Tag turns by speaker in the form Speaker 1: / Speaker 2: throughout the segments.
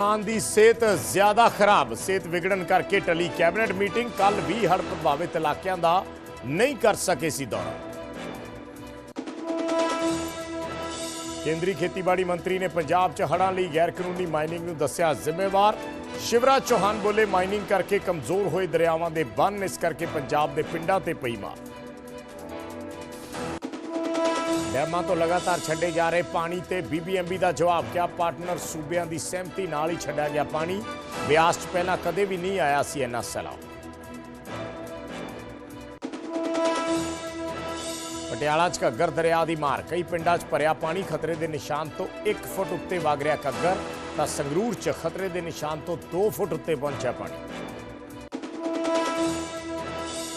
Speaker 1: ਕਿਸਾਨ ਦੀ ਸਿਹਤ ਜ਼ਿਆਦਾ ਖਰਾਬ। ਸਿਹਤ ਵਿਗੜਨ ਕਰਕੇ ਟਲੀ ਕੈਬਨਿਟ ਮੀਟਿੰਗ ਕੱਲ ਵੀ ਹੜ੍ਹ ਪ੍ਰਭਾਵਿਤ ਇਲਾਕਿਆਂ ਦਾ ਨਹੀਂ ਕਰ ਸਕੇ ਸੀ ਦੌਰਾ। ਕੇਂਦਰੀ ਖੇਤੀਬਾੜੀ ਮੰਤਰੀ ਨੇ ਪੰਜਾਬ 'ਚ ਹੜ੍ਹਾਂ ਲਈ ਗੈਰ ਕਾਨੂੰਨੀ ਮਾਈਨਿੰਗ ਨੂੰ ਦੱਸਿਆ ਜ਼ਿੰਮੇਵਾਰ। ਸ਼ਿਵਰਾਜ ਚੌਹਾਨ ਬੋਲੇ ਮਾਈਨਿੰਗ ਕਰਕੇ ਕਮਜ਼ੋਰ ਹੋਏ ਦਰਿਆਵਾਂ ਦੇ ਬੰਨ, ਇਸ ਕਰਕੇ ਪੰਜਾਬ ਦੇ ਪਿੰਡਾਂ ਤੇ ਪਈ ਮਾਰ। ਡੈਮਾਂ ਤੋਂ ਲਗਾਤਾਰ ਛੱਡੇ ਜਾ ਰਹੇ ਪਾਣੀ ਤੇ ਬੀਬੀਐਮਬੀ ਦਾ ਜਵਾਬ ਕਿਹਾ ਪਾਰਟਨਰ ਸੂਬਿਆਂ ਦੀ ਸਹਿਮਤੀ ਨਾਲ ਹੀ ਛੱਡਿਆ ਗਿਆ ਪਾਣੀ? ਬਿਆਸ 'ਚ ਪਹਿਲਾਂ ਕਦੇ ਵੀ ਨਹੀਂ ਆਇਆ ਸੀ ਇੰਨਾ ਸੈਲਾਬ। ਪਟਿਆਲਾ 'ਚ ਘੱਗਰ ਦਰਿਆ ਦੀ ਮਾਰ, ਕਈ ਪਿੰਡਾਂ 'ਚ ਭਰਿਆ ਪਾਣੀ ਖਤਰੇ ਦੇ ਨਿਸ਼ਾਨ ਤੋਂ 1 ਫੁੱਟ ਉੱਤੇ ਵਗ ਰਿਹਾ ਘੱਗਰ, ਤਾਂ ਸੰਗਰੂਰ 'ਚ ਖਤਰੇ ਦੇ ਨਿਸ਼ਾਨ ਤੋਂ 2 ਫੁੱਟ ਉੱਤੇ ਪਹੁੰਚਿਆ ਪਾਣੀ।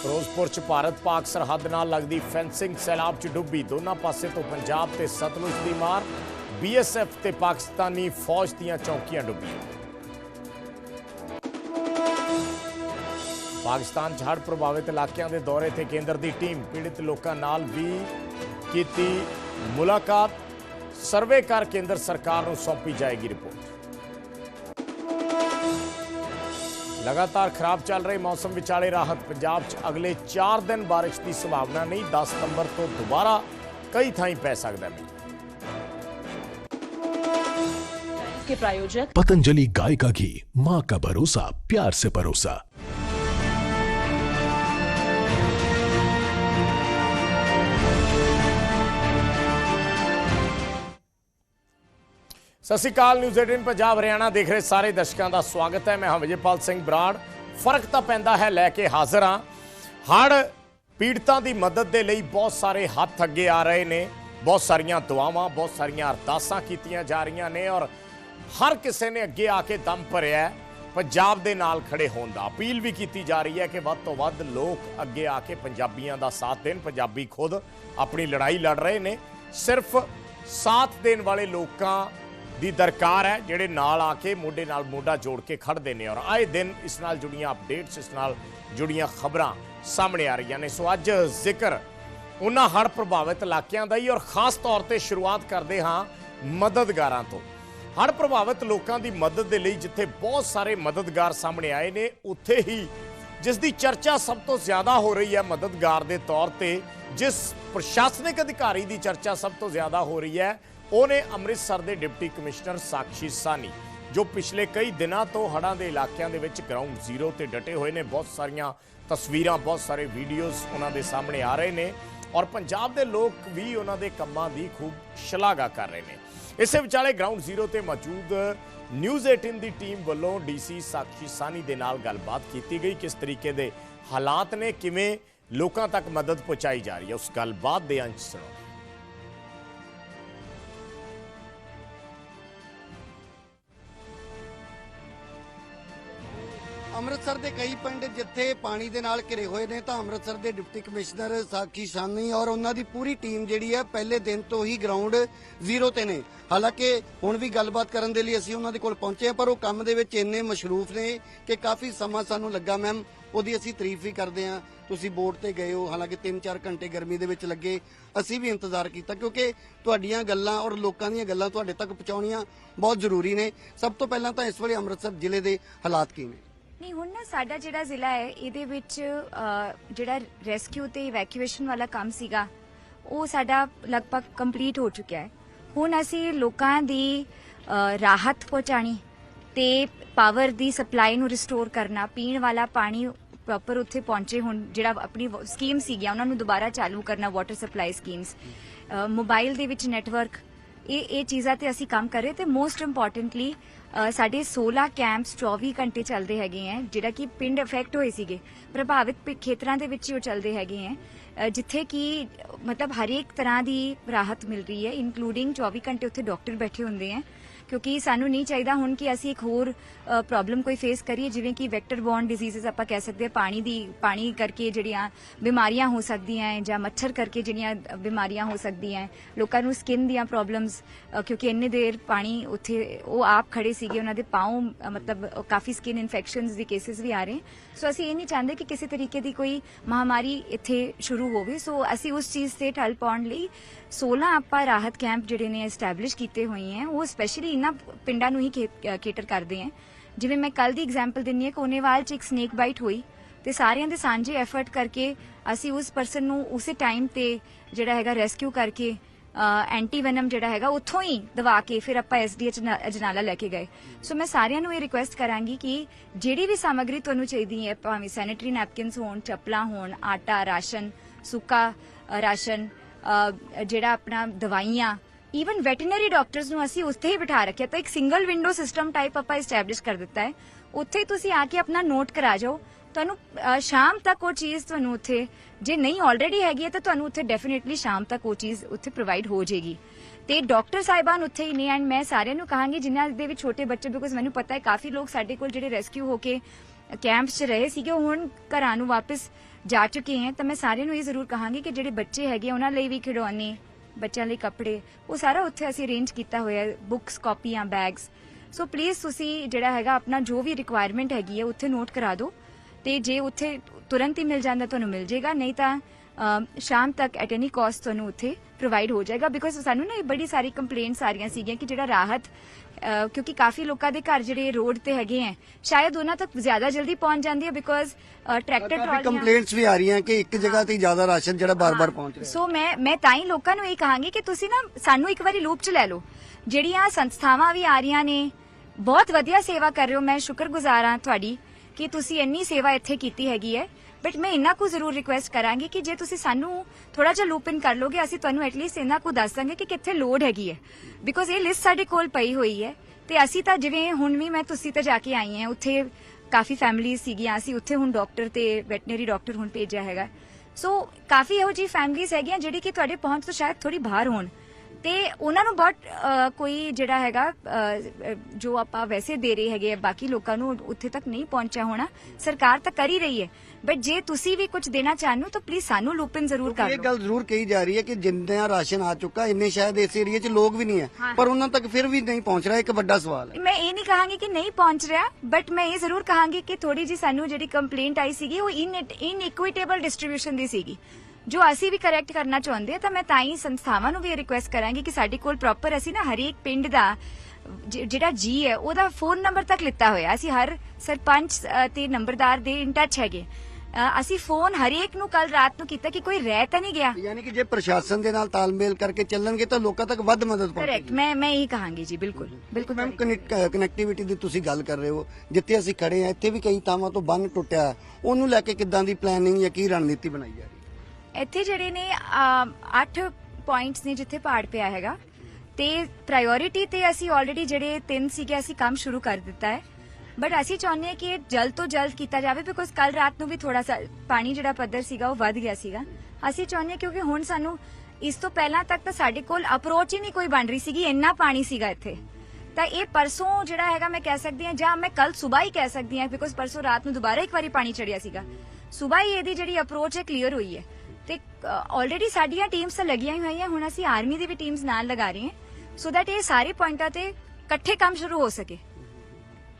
Speaker 1: ਫਿਰੋਜ਼ਪੁਰ 'ਚ ਭਾਰਤ ਪਾਕ ਸਰਹੱਦ ਨਾਲ ਲੱਗਦੀ ਫੈਂਸਿੰਗ ਸੈਲਾਬ 'ਚ ਡੁੱਬੀ। ਦੋਨਾਂ ਪਾਸੇ ਤੋਂ ਪੰਜਾਬ ਤੇ ਸਤਲੁਜ ਦੀ ਮਾਰ ਬੀਐਸਐਫ ਤੇ ਪਾਕਿਸਤਾਨੀ ਫੌਜ ਦੀਆਂ ਚੌਕੀਆਂ ਡੁੱਬੀਆਂ। ਪਾਕਿਸਤਾਨ 'ਚ ਹੜ੍ਹ ਪ੍ਰਭਾਵਿਤ ਇਲਾਕਿਆਂ ਦੇ ਦੌਰੇ ਤੇ ਕੇਂਦਰ ਦੀ ਟੀਮ ਪੀੜਿਤ ਲੋਕਾਂ ਨਾਲ ਵੀ ਕੀਤੀ ਮੁਲਾਕਾਤ। ਸਰਵੇ ਕਰ ਕੇਂਦਰ ਸਰਕਾਰ ਨੂੰ ਸੌਂਪੀ ਜਾਏਗੀ ਰਿਪੋਰਟ। ਲਗਾਤਾਰ ਖਰਾਬ ਚੱਲ ਰਹੇ ਮੌਸਮ ਵਿਚਾਲੇ ਰਾਹਤ ਪੰਜਾਬ 'ਚ ਅਗਲੇ 4 ਦਿਨ ਬਾਰਿਸ਼ ਦੀ ਸੰਭਾਵਨਾ ਨਹੀਂ 10 ਸਤੰਬਰ ਤੋਂ ਦੁਬਾਰਾ ਕਈ ਥਾਈਂ ਪੈ ਸਕਦਾ ਹੈ ਮੀਂਹ
Speaker 2: के प्रायोजक
Speaker 3: पतंजलि गाय का घी माँ का भरोसा प्यार से परोसा
Speaker 1: ਸਤਿ ਸ਼੍ਰੀ ਅਕਾਲ, ਨਿਊਜ਼ 18 ਪੰਜਾਬ, ਹਰਿਆਣਾ ਦੇਖ ਰਹੇ ਸਾਰੇ ਦਰਸ਼ਕਾਂ ਦਾ ਸਵਾਗਤ ਹੈ। ਮੈਂ ਹਾਂ ਵਿਜੇਪਾਲ ਸਿੰਘ ਬਰਾੜ। ਫ਼ਰਕ ਤਾਂ ਪੈਂਦਾ ਹੈ, ਲੈ ਕੇ ਹਾਜ਼ਰ ਹਾਂ। ਹੜ ਪੀੜਤਾਂ ਦੀ ਮਦਦ ਦੇ ਲਈ ਬਹੁਤ ਸਾਰੇ ਹੱਥ ਅੱਗੇ ਆ ਰਹੇ ਨੇ। ਬਹੁਤ ਸਾਰੀਆਂ ਦੁਆਵਾਂ, ਬਹੁਤ ਸਾਰੀਆਂ ਅਰਦਾਸਾਂ ਕੀਤੀਆਂ ਜਾ ਰਹੀਆਂ ਨੇ ਔਰ ਹਰ ਕਿਸੇ ਨੇ ਅੱਗੇ ਆ ਕੇ ਦਮ ਭਰਿਆ ਪੰਜਾਬ ਦੇ ਨਾਲ ਖੜੇ ਹੋਣ ਦਾ। ਅਪੀਲ ਵੀ ਕੀਤੀ ਜਾ ਰਹੀ ਹੈ ਕਿ ਵੱਧ ਤੋਂ ਵੱਧ ਲੋਕ ਅੱਗੇ ਆ ਕੇ ਪੰਜਾਬੀਆਂ ਦਾ ਸਾਥ ਦੇਣ। ਪੰਜਾਬੀ ਖੁਦ ਆਪਣੀ ਲੜਾਈ ਲੜ ਰਹੇ ਨੇ। ਸਿਰਫ ਸਾਥ ਦੇਣ ਵਾਲੇ ਲੋਕਾਂ ਦੀ ਦਰਕਾਰ ਹੈ, ਜਿਹੜੇ ਨਾਲ ਆ ਕੇ ਮੋਢੇ ਨਾਲ ਮੋਢਾ ਜੋੜ ਕੇ ਖੜਦੇ ਨੇ ਔਰ ਆਏ ਦਿਨ ਇਸ ਨਾਲ ਜੁੜੀਆਂ ਅਪਡੇਟਸ ਇਸ ਨਾਲ ਜੁੜੀਆਂ ਖਬਰਾਂ ਸਾਹਮਣੇ ਆ ਰਹੀਆਂ ਨੇ। ਸੋ ਅੱਜ ਜ਼ਿਕਰ ਉਹਨਾਂ ਹੜ੍ਹ ਪ੍ਰਭਾਵਿਤ ਇਲਾਕਿਆਂ ਦਾ ਹੀ ਔਰ ਖਾਸ ਤੌਰ ਤੇ ਸ਼ੁਰੂਆਤ ਕਰਦੇ ਹਾਂ ਮਦਦਗਾਰਾਂ ਤੋਂ। ਹੜ੍ਹ ਪ੍ਰਭਾਵਿਤ ਲੋਕਾਂ ਦੀ ਮਦਦ ਦੇ ਲਈ ਜਿੱਥੇ ਬਹੁਤ ਸਾਰੇ ਮਦਦਗਾਰ ਸਾਹਮਣੇ ਆਏ ਨੇ, ਉੱਥੇ ਹੀ ਜਿਸ ਦੀ ਚਰਚਾ ਸਭ ਤੋਂ ਜ਼ਿਆਦਾ ਹੋ ਰਹੀ ਹੈ ਮਦਦਗਾਰ ਦੇ ਤੌਰ ਤੇ, ਜਿਸ ਪ੍ਰਸ਼ਾਸਨਿਕ ਅਧਿਕਾਰੀ ਦੀ ਚਰਚਾ ਸਭ ਤੋਂ ਜ਼ਿਆਦਾ ਹੋ ਰਹੀ ਹੈ ਉਹ ਨੇ ਅੰਮ੍ਰਿਤਸਰ ਦੇ ਡਿਪਟੀ ਕਮਿਸ਼ਨਰ ਸਾਕਸ਼ੀ ਸਾਨੀ ਜੋ ਪਿਛਲੇ ਕਈ ਦਿਨਾਂ ਤੋਂ ਹੜ੍ਹਾਂ ਦੇ ਇਲਾਕਿਆਂ ਦੇ ਵਿੱਚ ਗਰਾਊਂਡ ਜ਼ੀਰੋ ਤੇ ਡਟੇ ਹੋਏ ਨੇ। ਬਹੁਤ ਸਾਰੀਆਂ ਤਸਵੀਰਾਂ, ਬਹੁਤ ਸਾਰੇ ਵੀਡੀਓਜ਼ ਉਹਨਾਂ ਦੇ ਸਾਹਮਣੇ ਆ ਰਹੇ ਨੇ ਔਰ ਪੰਜਾਬ ਦੇ ਲੋਕ ਵੀ ਉਹਨਾਂ ਦੇ ਕੰਮਾਂ ਦੀ ਖੂਬ ਸ਼ਲਾਘਾ ਕਰ ਰਹੇ ਨੇ। ਇਸੇ ਵਿਚਾਲੇ ਗਰਾਊਂਡ ਜ਼ੀਰੋ ਤੇ ਮੌਜੂਦ ਨਿਊਜ਼ 18 ਦੀ ਟੀਮ ਵੱਲੋਂ ਡੀਸੀ ਸਾਕਸ਼ੀ ਸਾਨੀ ਦੇ ਨਾਲ ਗੱਲਬਾਤ ਕੀਤੀ ਗਈ। ਕਿਸ ਤਰੀਕੇ ਦੇ ਹਾਲਾਤ ਨੇ, ਕਿਵੇਂ ਲੋਕਾਂ ਤੱਕ ਮਦਦ ਪਹੁੰਚਾਈ ਜਾ ਰਹੀ ਹੈ, ਉਸ ਗੱਲਬਾਤ ਦੇ ਅੰਸ਼ ਸੁਣੋ।
Speaker 4: ਅੰਮ੍ਰਿਤਸਰ ਦੇ ਕਈ ਪਿੰਡ ਜਿੱਥੇ ਪਾਣੀ ਦੇ ਨਾਲ ਘਿਰੇ ਹੋਏ ਨੇ ਤਾਂ ਅੰਮ੍ਰਿਤਸਰ ਦੇ ਡਿਪਟੀ ਕਮਿਸ਼ਨਰ ਸਾਖੀ ਸਾਨੀ ਔਰ ਉਹਨਾਂ ਦੀ ਪੂਰੀ ਟੀਮ ਜਿਹੜੀ ਹੈ ਪਹਿਲੇ ਦਿਨ ਤੋਂ ਹੀ ਗਰਾਊਂਡ ਜ਼ੀਰੋ ਤੇ ਨੇ। ਹਾਲਾਂਕਿ ਹੁਣ ਵੀ ਗੱਲਬਾਤ ਕਰਨ ਦੇ ਲਈ ਅਸੀਂ ਉਹਨਾਂ ਦੇ ਕੋਲ ਪਹੁੰਚੇ ਹਾਂ, ਪਰ ਉਹ ਕੰਮ ਦੇ ਵਿੱਚ ਇੰਨੇ ਮਸ਼ਰੂਫ ਨੇ ਕਿ ਕਾਫੀ ਸਮਾਂ ਸਾਨੂੰ ਲੱਗਾ ਮੈਮ ਉਹਦੀ ਅਸੀਂ ਤਾਰੀਫ ਵੀ ਕਰਦੇ ਹਾਂ। ਤੁਸੀਂ ਬੋਰਡ ਤੇ ਗਏ ਹੋ, ਹਾਲਾਂਕਿ 3-4 ਘੰਟੇ ਗਰਮੀ ਦੇ ਵਿੱਚ ਲੱਗੇ, ਅਸੀਂ ਵੀ ਇੰਤਜ਼ਾਰ ਕੀਤਾ ਕਿਉਂਕਿ ਤੁਹਾਡੀਆਂ ਗੱਲਾਂ ਔਰ ਲੋਕਾਂ ਦੀਆਂ ਗੱਲਾਂ ਤੁਹਾਡੇ ਤੱਕ ਪਹੁੰਚਾਉਣੀਆਂ ਬਹੁਤ ਜ਼ਰੂਰੀ ਨੇ। ਸਭ ਤੋਂ ਪਹਿਲਾਂ ਤਾਂ ਇਸ ਵੇਲੇ ਅੰਮ੍ਰਿਤਸਰ ਜ਼ਿਲ੍ਹੇ ਦੇ ਹਾਲਾਤ ਕੀ ਨੇ?
Speaker 5: ਨਹੀਂ, ਹੁਣ ਨਾ ਸਾਡਾ ਜਿਹੜਾ ਜ਼ਿਲ੍ਹਾ ਹੈ, ਇਹਦੇ ਵਿੱਚ ਜਿਹੜਾ ਰੈਸਕਿਊ ਤੇ ਇਵੈਕੂਏਸ਼ਨ ਵਾਲਾ ਕੰਮ ਸੀਗਾ, ਉਹ ਸਾਡਾ ਲਗਭਗ ਕੰਪਲੀਟ ਹੋ ਚੁੱਕਿਆ ਹੈ। ਹੁਣ ਅਸੀਂ ਲੋਕਾਂ ਦੀ ਰਾਹਤ ਪਹੁੰਚਾਣੀ ਤੇ ਪਾਵਰ ਦੀ ਸਪਲਾਈ ਨੂੰ ਰਿਸਟੋਰ ਕਰਨਾ, ਪੀਣ ਵਾਲਾ ਪਾਣੀ ਪ੍ਰੋਪਰ ਉੱਥੇ ਪਹੁੰਚੇ ਹੁਣ, ਜਿਹੜਾ ਆਪਣੀ ਸਕੀਮ ਸੀਗੀਆਂ, ਉਹਨਾਂ ਨੂੰ ਦੁਬਾਰਾ ਚਾਲੂ ਕਰਨਾ ਵਾਟਰ ਸਪਲਾਈ ਸਕੀਮਸ ਮੋਬਾਈਲ ਦੇ ਵਿੱਚ ਨੈਟਵਰਕ ਇਹ ਇਹ ਚੀਜ਼ਾਂ ਤੇ ਅਸੀਂ ਕੰਮ ਕਰ ਰਹੇ ਤੇ ਮੋਸਟ ਇੰਪੋਰਟੈਂਟਲੀ ਸਾਡੇ 16 ਕੈਂਪਸ 24 ਘੰਟੇ ਚੱਲਦੇ ਹੈਗੇ ਆ ਜਿਹੜਾ ਕਿ ਪਿੰਡ ਇਫੈਕਟ ਹੋਏ ਸੀਗੇ, ਪ੍ਰਭਾਵਿਤ ਪਿ- ਖੇਤਰਾਂ ਦੇ ਵਿੱਚ ਹੀ ਉਹ ਚੱਲਦੇ ਹੈਗੇ ਆ ਜਿੱਥੇ ਕਿ ਮਤਲਬ ਹਰੇਕ ਤਰ੍ਹਾਂ ਦੀ ਰਾਹਤ ਮਿਲ ਰਹੀ ਹੈ ਇਨਕਲੂਡਿੰਗ 24 ਘੰਟੇ ਉੱਥੇ ਡਾਕਟਰ ਬੈਠੇ ਹੁੰਦੇ ਆ ਕਿਉਂਕਿ ਸਾਨੂੰ ਨਹੀਂ ਚਾਹੀਦਾ ਹੁਣ ਕਿ ਅਸੀਂ ਇੱਕ ਹੋਰ ਪ੍ਰੋਬਲਮ ਕੋਈ ਫੇਸ ਕਰੀਏ, ਜਿਵੇਂ ਕਿ ਵੈਕਟਰ ਬੌਰਨ ਡਿਜ਼ੀਜ਼ਸ ਆਪਾਂ ਕਹਿ ਸਕਦੇ ਹਾਂ, ਪਾਣੀ ਦੀ, ਪਾਣੀ ਕਰਕੇ ਜਿਹੜੀਆਂ ਬਿਮਾਰੀਆਂ ਹੋ ਸਕਦੀਆਂ ਹੈ ਜਾਂ ਮੱਛਰ ਕਰਕੇ ਜਿਹੜੀਆਂ ਬਿਮਾਰੀਆਂ ਹੋ ਸਕਦੀਆਂ ਲੋਕਾਂ ਨੂੰ ਸਕਿਨ ਦੀਆਂ ਪ੍ਰੋਬਲਮਸ ਕਿਉਂਕਿ ਇੰਨੇ ਦੇਰ ਪਾਣੀ ਉੱਥੇ, ਉਹ ਆਪ ਖੜੇ ਸੀਗੇ, ਉਹਨਾਂ ਦੇ ਪਾਉ ਮਤਲਬ ਕਾਫੀ ਸਕਿਨ ਇਨਫੈਕਸ਼ਨਸ ਦੇ ਕੇਸਿਸ ਵੀ ਆ ਰਹੇ। ਸੋ ਅਸੀਂ ਇਹ ਨਹੀਂ ਚਾਹੁੰਦੇ ਕਿ ਕਿਸੇ ਤਰੀਕੇ ਦੀ ਕੋਈ ਮਹਾਮਾਰੀ ਇੱਥੇ ਸ਼ੁਰੂ ਹੋਵੇ। ਸੋ ਅਸੀਂ ਉਸ ਚੀਜ਼ ਤੇ ਠੱਲ ਪਾਉਣ ਲਈ 16 ਆਪਾਂ ਰਾਹਤ ਕੈਂਪ ਜਿਹੜੇ ਨੇ ਐਸਟੈਬਲਿਸ਼ ਕੀਤੇ ਹੋਏ ਹੈ। ਉਹ ਸਪੈਸ਼ਲੀ ਇਹਨਾਂ ਪਿੰਡਾਂ ਨੂੰ ਹੀ ਕੇਟਰ ਕਰਦੇ ਹੈ। ਜਿਵੇਂ ਮੈਂ ਕੱਲ ਦੀ ਐਗਜ਼ਾਮਪਲ ਦਿੰਨੀ ਹੈ, ਕੋਨੇਵਾਲ ਚ ਇੱਕ ਸਨੇਕ ਬਾਈਟ ਹੋਈ ਤੇ ਸਾਰਿਆਂ ਦੇ ਸਾਂਝੇ ਐਫਰਟ ਕਰਕੇ ਅਸੀਂ ਉਸ ਪਰਸਨ ਨੂੰ ਉਸੇ ਟਾਈਮ ਤੇ ਜਿਹੜਾ ਹੈਗਾ ਰੈਸਕਿਊ ਕਰਕੇ ਐਂਟੀ ਵੈਨਮ ਜਿਹੜਾ ਹੈਗਾ, ਉੱਥੋਂ ਹੀ ਦਵਾ ਕੇ ਫਿਰ ਆਪਾਂ ਐਸਡੀਐਚ ਅਜਨਾਲਾ ਲੈ ਕੇ ਗਏ। ਸੋ ਮੈਂ ਸਾਰਿਆਂ ਨੂੰ ਇਹ ਰਿਕੁਐਸਟ ਕਰਾਂਗੀ ਕਿ ਜਿਹੜੀ ਵੀ ਸਾਮਗਰੀ ਤੁਹਾਨੂੰ ਚਾਹੀਦੀ ਹੈ, ਭਾਵੇਂ ਸੈਨੀਟਰੀ ਨੈਪਕਿਨਸ ਹੋਣ, ਚੱਪਲਾਂ ਹੋਣ, ਆਟਾ, ਰਾਸ਼ਨ, ਸੁੱਕਾ ਰਾਸ਼ਨ ਜਿਹੜਾ ਆਪਣਾ ਦਵਾਈਆਂ ਈਵਨ ਵੈਟਰਨਰੀ ਡਾਕਟਰਸ ਨੂੰ ਅਸੀਂ ਉੱਥੇ ਹੀ ਬਿਠਾ ਰੱਖਿਆ। ਤਾਂ ਇੱਕ ਸਿੰਗਲ ਵਿੰਡੋ ਸਿਸਟਮ ਟਾਈਪ ਆਪਾਂ ਐਸਟੈਬਲਿਸ਼ ਕਰ ਦਿੱਤਾ ਹੈ। ਉੱਥੇ ਹੀ ਤੁਸੀਂ ਆ ਕੇ ਆਪਣਾ ਨੋਟ ਕਰਾ ਜਾਓ। ਤੁਹਾਨੂੰ ਅ, ਸ਼ਾਮ ਤੱਕ ਉਹ ਚੀਜ਼ ਤੁਹਾਨੂੰ ਉੱਥੇ ਜੇ ਨਹੀਂ ਆਲਰੇਡੀ ਹੈਗੀ ਹੈ ਤਾਂ ਤੁਹਾਨੂੰ ਉੱਥੇ ਡੈਫੀਨਿਟਲੀ ਸ਼ਾਮ ਤੱਕ ਉਹ ਚੀਜ਼ ਉੱਥੇ ਪ੍ਰੋਵਾਈਡ ਹੋ ਜਾਏਗੀ। ਤੇ ਡਾਕਟਰ ਸਾਹਿਬਾਨ ਉੱਥੇ ਹੀ ਨੇ ਐਂਡ ਮੈਂ ਸਾਰਿਆਂ ਨੂੰ ਕਹਾਂਗੀ ਜਿਨ੍ਹਾਂ ਦੇ ਵਿੱਚ ਛੋਟੇ ਬੱਚੇ ਬਿਕੋਜ਼ ਮੈਨੂੰ ਪਤਾ ਹੈ ਕਾਫੀ ਲੋਕ ਸਾਡੇ ਕੋਲ ਜਿਹੜੇ ਰੈਸਕਿਊ ਹੋ ਕੇ ਕੈਂਪਸ 'ਚ ਰਹੇ ਸੀਗੇ ਉਹ ਹੁਣ ਘਰਾਂ ਨੂੰ ਵਾਪਸ ਜਾ ਚੁੱਕੇ ਹੈ। ਤਾਂ ਮੈਂ ਸਾਰਿਆਂ ਨੂੰ ਇਹ ਜ਼ਰੂਰ ਕਹਾਂਗੀ ਕਿ ਜਿਹੜੇ ਬੱਚੇ ਹੈਗੇ ਆ, ਉਹਨਾਂ ਲਈ ਵੀ ਖਿਡੌਣੇ ਬੱਚਿਆਂ ਲਈ ਕੱਪੜੇ ਉਹ ਸਾਰਾ ਉੱਥੇ ਅਸੀਂ ਅਰੇਂਜ ਕੀਤਾ ਹੋਇਆ ਬੁੱਕਸ ਕਾਪੀਆਂ ਬੈਗਸ ਸੋ ਪਲੀਜ਼ ਤੁਸੀਂ ਜਿਹੜਾ ਹੈਗਾ ਆਪਣਾ ਜੋ ਵੀ ਰਿਕੁਆਇਰਮੈਂਟ ਹੈਗੀ ਹੈ ਉੱਥੇ ਨੋਟ ਕਰਾ ਦਿਓ। ਤੇ ਜੇ ਉੱਥੇ ਤੁਰੰਤ ਹੀ ਮਿਲ ਜਾਂਦਾ ਤੁਹਾਨੂੰ ਮਿਲ ਜਾਏਗਾ। ਨਹੀਂ ਤਾਂ ਸ਼ਾਮ ਤੱਕ ਐਟ ਐਨੀ ਕਾਸਟ ਤੁਹਾਨੂੰ ਉੱਥੇ ਪ੍ਰੋਵਾਈਡ ਹੋ ਜਾਏਗਾ। ਬਿਕੋਜ਼ ਸਾਨੂੰ ਨਾ ਇਹ ਬੜੀ ਸਾਰੀ ਕੰਪਲੇਂਟਸ ਆ ਰਹੀਆਂ ਸੀਗੀਆਂ ਕਿ ਜਿਹੜਾ ਰਾਹਤ ਕਿਉਂਕਿ ਕਾਫੀ ਲੋਕਾਂ ਦੇ ਘਰ ਜਿਹੜੇ ਰੋਡ ਤੇ ਹੈਗੇ ਆ ਸ਼ਾਇਦ ਉਹਨਾਂ ਤੱਕ ਜ਼ਿਆਦਾ ਜਲਦੀ ਪਹੁੰਚ ਜਾਂਦੀ ਹੈ ਬਿਕੋਜ਼ ਟਰੈਕਟਰ ਟਰਾਲੀਆਂ
Speaker 4: ਕੰਪਲੇਂਟਸ ਵੀ ਆ ਰਹੀਆਂ ਕਿ ਇੱਕ ਜਗ੍ਹਾ ਤੇ ਜ਼ਿਆਦਾ ਰਾਸ਼ਨ ਜਿਹੜਾ ਬਾਰ-ਬਾਰ ਪਹੁੰਚ ਰਿਹਾ।
Speaker 5: ਸੋ ਮੈਂ ਮੈਂ ਤਾਂ ਹੀ ਲੋਕਾਂ ਨੂੰ ਇਹ ਕਹਾਂਗੀ ਕਿ ਤੁਸੀਂ ਨਾ ਸਾਨੂੰ ਇੱਕ ਵਾਰੀ ਲੂਪ 'ਚ ਲੈ ਲਓ। ਜਿਹੜੀਆਂ ਸੰਸਥਾਵਾਂ ਵੀ ਆ ਰਹੀਆਂ ਨੇ ਬਹੁਤ ਵਧੀਆ ਸੇਵਾ ਕਰ ਰਹੇ ਹੋ। ਮੈਂ ਸ਼ੁਕਰਗੁਜ਼ਾਰ ਹਾਂ ਤੁਹਾਡੀ। ਕਿ ਤੁਸੀਂ ਇੰਨੀ ਸੇਵਾ ਇੱਥੇ ਕੀਤੀ ਹੈਗੀ ਹੈ ਬਟ ਮੈਂ ਇਹਨਾਂ ਕੋ ਜ਼ਰੂਰ ਰਿਕੁਐਸਟ ਕਰਾਂਗੀ ਕਿ ਜੇ ਤੁਸੀਂ ਸਾਨੂੰ ਥੋੜਾ ਜਿਹਾ ਲੂਪ ਇਨ ਕਰ ਲੋਗੇ, ਅਸੀਂ ਤੁਹਾਨੂੰ ਐਟਲੀਸਟ ਇਹਨਾਂ ਕੋ ਦੱਸ ਦਾਂਗੇ ਕਿ ਕਿੱਥੇ ਲੋਡ ਹੈਗੀ ਹੈ। ਬਿਕੋਜ਼ ਇਹ ਲਿਸਟ ਸਾਡੇ ਕੋਲ ਪਈ ਹੋਈ ਹੈ ਤੇ ਅਸੀਂ ਤਾਂ ਜਿਵੇਂ ਹੁਣ ਵੀ ਮੈਂ ਤੁਸੀਂ ਤਾਂ ਜਾ ਕੇ ਆਈ ਹਾਂ, ਉੱਥੇ ਕਾਫੀ ਫੈਮਿਲੀਜ਼ ਸੀਗੀਆਂ, ਅਸੀਂ ਉੱਥੇ ਹੁਣ ਡਾਕਟਰ ਤੇ ਵੈਟਨਰੀ ਡਾਕਟਰ ਹੁਣ ਭੇਜਿਆ ਹੈਗਾ। ਸੋ ਕਾਫੀ ਇਹੋ ਜਿਹੀ ਫੈਮਿਲੀਜ਼ ਹੈਗੀਆਂ ਜਿਹੜੀ ਕਿ ਤੁਹਾਡੇ ਪਹੁੰਚ ਤੋਂ ਸ਼ਾਇਦ ਥੋੜੀ ਬਾਹਰ ਹੋਣ। ਤੇ ਉਹਨਾਂ ਨੂੰ ਬਹੁਤ ਕੋਈ ਜਿਹੜਾ ਹੈਗਾ ਜੋ ਆਪਾਂ ਵੈਸੇ ਦੇ ਰਹੇ ਹੈਗੇ ਬਾਕੀ ਲੋਕਾਂ ਨੂੰ ਉੱਥੇ ਤੱਕ ਨਹੀਂ ਪਹੁੰਚਿਆ ਹੋਣਾ ਸਰਕਾਰ ਤਾਂ ਕਰ ਹੀ ਰਹੀ ਹੈ। ਬਟ ਜੇ ਤੁਸੀਂ ਵੀ ਕੁਝ ਦੇਣਾ ਚਾਹਨੋ ਤਾਂ ਪਲੀਜ਼ ਸਾਨੂੰ ਲੂਪਨ ਜ਼ਰੂਰ ਕਰ
Speaker 4: ਇਹ ਗੱਲ ਜ਼ਰੂਰ ਕਹੀ ਜਾ ਰਹੀ ਹੈ ਕਿ ਜਿੰਨਾ ਰਾਸ਼ਨ ਆ ਚੁੱਕਾ ਇੰਨੇ ਸ਼ਾਇਦ ਇਸ ਏਰੀਆ 'ਚ ਲੋਕ ਵੀ ਨਹੀਂ ਹੈ।
Speaker 5: ਹਾਂ।
Speaker 4: ਪਰ ਉਹਨਾਂ ਤੱਕ ਫਿਰ ਵੀ ਨਹੀਂ ਪਹੁੰਚ ਰਿਹਾ ਇੱਕ ਵੱਡਾ ਸਵਾਲ ਹੈ।
Speaker 5: ਮੈਂ ਇਹ ਨਹੀਂ ਕਹਾਂਗੀ ਕਿ ਨਹੀਂ ਪਹੁੰਚ ਰਿਹਾ ਬਟ ਮੈਂ ਇਹ ਜ਼ਰੂਰ ਕਹਾਂਗੀ ਕਿ ਥੋੜੀ ਜੀ ਸਾਨੂੰ ਜਿਹੜੀ ਕੰਪਲੇਂਟ ਆਈ ਸੀਗੀ ਉਹ ਇਨ ਇਨਇਕੁਇਟੇਬਲ ਡਿਸਟ੍ਰੀਬਿਊਸ਼ਨ ਦੀ ਸੀਗੀ। ਜੋ ਅਸੀਂ ਵੀ ਕਰੈਕਟ ਕਰਨਾ ਚਾਹੁੰਦੇ ਤਾਂ ਮੈਂ ਤਾਂ ਹੀ ਸੰਸਥਾਵਾਂ ਨੂੰ ਵੀ ਰਿਕੁਐਸਟ ਕਰਾਂਗੀ ਕਿ ਸਾਡੇ ਕੋਲ ਪ੍ਰੋਪਰ ਅਸੀਂ ਨਾ ਹਰੇਕ ਪਿੰਡ ਦਾ ਜਿਹੜਾ ਜੀ ਹੈ ਉਹਦਾ ਫੋਨ ਨੰਬਰ ਤੱਕ ਲਿੱਤਾ ਹੋਇਆ। ਅਸੀਂ ਹਰ ਸਰਪੰਚ ਤੇ ਨੰਬਰਦਾਰ ਦੇ ਇਨ ਟੱਚ ਹੈਗੇ। ਅਸੀਂ ਫੋਨ ਹਰੇਕ ਨੂੰ ਕੱਲ ਰਾਤ ਨੂੰ ਕੀਤਾ ਕਿ ਕੋਈ ਰਹਿ ਤਾਂ ਨਹੀਂ ਗਿਆ।
Speaker 4: ਯਾਨੀ ਕਿ ਜੇ ਪ੍ਰਸ਼ਾਸਨ ਦੇ ਨਾਲ ਤਾਲਮੇਲ ਕਰਕੇ ਚੱਲਣਗੇ ਤਾਂ ਲੋਕਾਂ ਤੱਕ ਵੱਧ ਮਦਦ
Speaker 5: ਕਰੈਕਟ
Speaker 4: ਪਹੁੰਚੇਗੀ
Speaker 5: ਮੈਂ ਮੈਂ ਇਹੀ ਕਹਾਂਗੀ ਜੀ ਬਿਲਕੁਲ ਬਿਲਕੁਲ
Speaker 4: ਮੈਮ ਕਨੈਕਟੀਵਿਟੀ ਦੀ ਤੁਸੀਂ ਗੱਲ ਕਰ ਰਹੇ ਹੋ ਜਿੱਥੇ ਅਸੀਂ ਖੜੇ ਆ ਇੱਥੇ ਵੀ ਕਈ ਥਾਵਾਂ ਤੋਂ ਬੰਨ ਟੁੱਟਿਆ। ਉਹਨੂੰ ਲੈ ਕੇ ਕਿੱਦਾਂ ਦੀ ਪਲੈਨਿੰਗ ਜਾਂ ਕੀ ਰਣਨੀਤੀ ਬਣਾਈ ਹੈ
Speaker 5: ਇੱਥੇ ਜਿਹੜੇ ਨੇ 8 ਪੁਆਇੰਟਸ ਨੇ ਜਿੱਥੇ ਪਹਾੜ ਪਿਆ ਹੈਗਾ। ਤੇ ਪ੍ਰਾਇੋਰਿਟੀ ਤੇ ਅਸੀਂ ਆਲਰੇਡੀ ਜਿਹੜੇ ਤਿੰਨ ਸੀਗੇ, ਅਸੀਂ ਕੰਮ ਸ਼ੁਰੂ ਕਰ ਦਿੱਤਾ ਹੈ। ਬਟ ਅਸੀਂ ਚਾਹੁੰਦੇ ਹਾਂ ਕਿ ਇਹ ਜਲਦ ਤੋਂ ਜਲਦ ਕੀਤਾ ਜਾਵੇ ਬਿਕੋਜ਼ ਕੱਲ ਰਾਤ ਨੂੰ ਵੀ ਥੋੜਾ ਸਾ ਪਾਣੀ ਜਿਹੜਾ ਪੱਧਰ ਸੀਗਾ, ਉਹ ਵੱਧ ਗਿਆ ਸੀਗਾ। ਅਸੀਂ ਚਾਹੁੰਦੇ ਹਾਂ ਕਿਉਂਕਿ ਹੁਣ ਸਾਨੂੰ ਇਸ ਤੋਂ ਪਹਿਲਾਂ ਤੱਕ ਤਾਂ ਸਾਡੇ ਕੋਲ ਅਪਰੋਚ ਹੀ ਨਹੀਂ ਕੋਈ ਬਣ ਰਹੀ ਸੀਗੀ, ਇੰਨਾ ਪਾਣੀ ਸੀਗਾ ਇੱਥੇ। ਤਾਂ ਇਹ ਪਰਸੋਂ ਜਿਹੜਾ ਹੈਗਾ, ਮੈਂ ਕਹਿ ਸਕਦੀ ਹਾਂ, ਜਾਂ ਮੈਂ ਕੱਲ ਸਵੇਰ ਹੀ ਕਹਿ ਸਕਦੀ ਹਾਂ ਬਿਕੋਜ਼ ਪਰਸੋਂ ਰਾਤ ਨੂੰ ਦੁਬਾਰਾ ਇੱਕ ਵਾਰੀ ਪਾਣੀ ਚੜਿਆ ਸੀਗਾ। ਸਵੇਰ ਹੀ ਇਹਦੀ ਜਿਹੜੀ ਅਪਰੋਚ ਹੈ ਕਲੀਅਰ ਹੋਈ ਹੈ। ਤੇ ਆਲਰੇਡੀ ਸਾਡੀਆਂ ਟੀਮਸ ਤਾਂ ਲੱਗੀਆਂ ਹੀ ਹੋਈਆਂ ਹੁਣ ਅਸੀਂ ਆਰਮੀ ਦੀ ਵੀ ਟੀਮਸ ਨਾਲ ਲਗਾ ਰਹੇ ਹਾਂ। ਸੋ ਦੈਟ ਇਹ ਸਾਰੇ ਪੁਆਇੰਟਾਂ ਤੇ ਇਕੱਠੇ ਕੰਮ ਸ਼ੁਰੂ ਹੋ ਸਕੇ।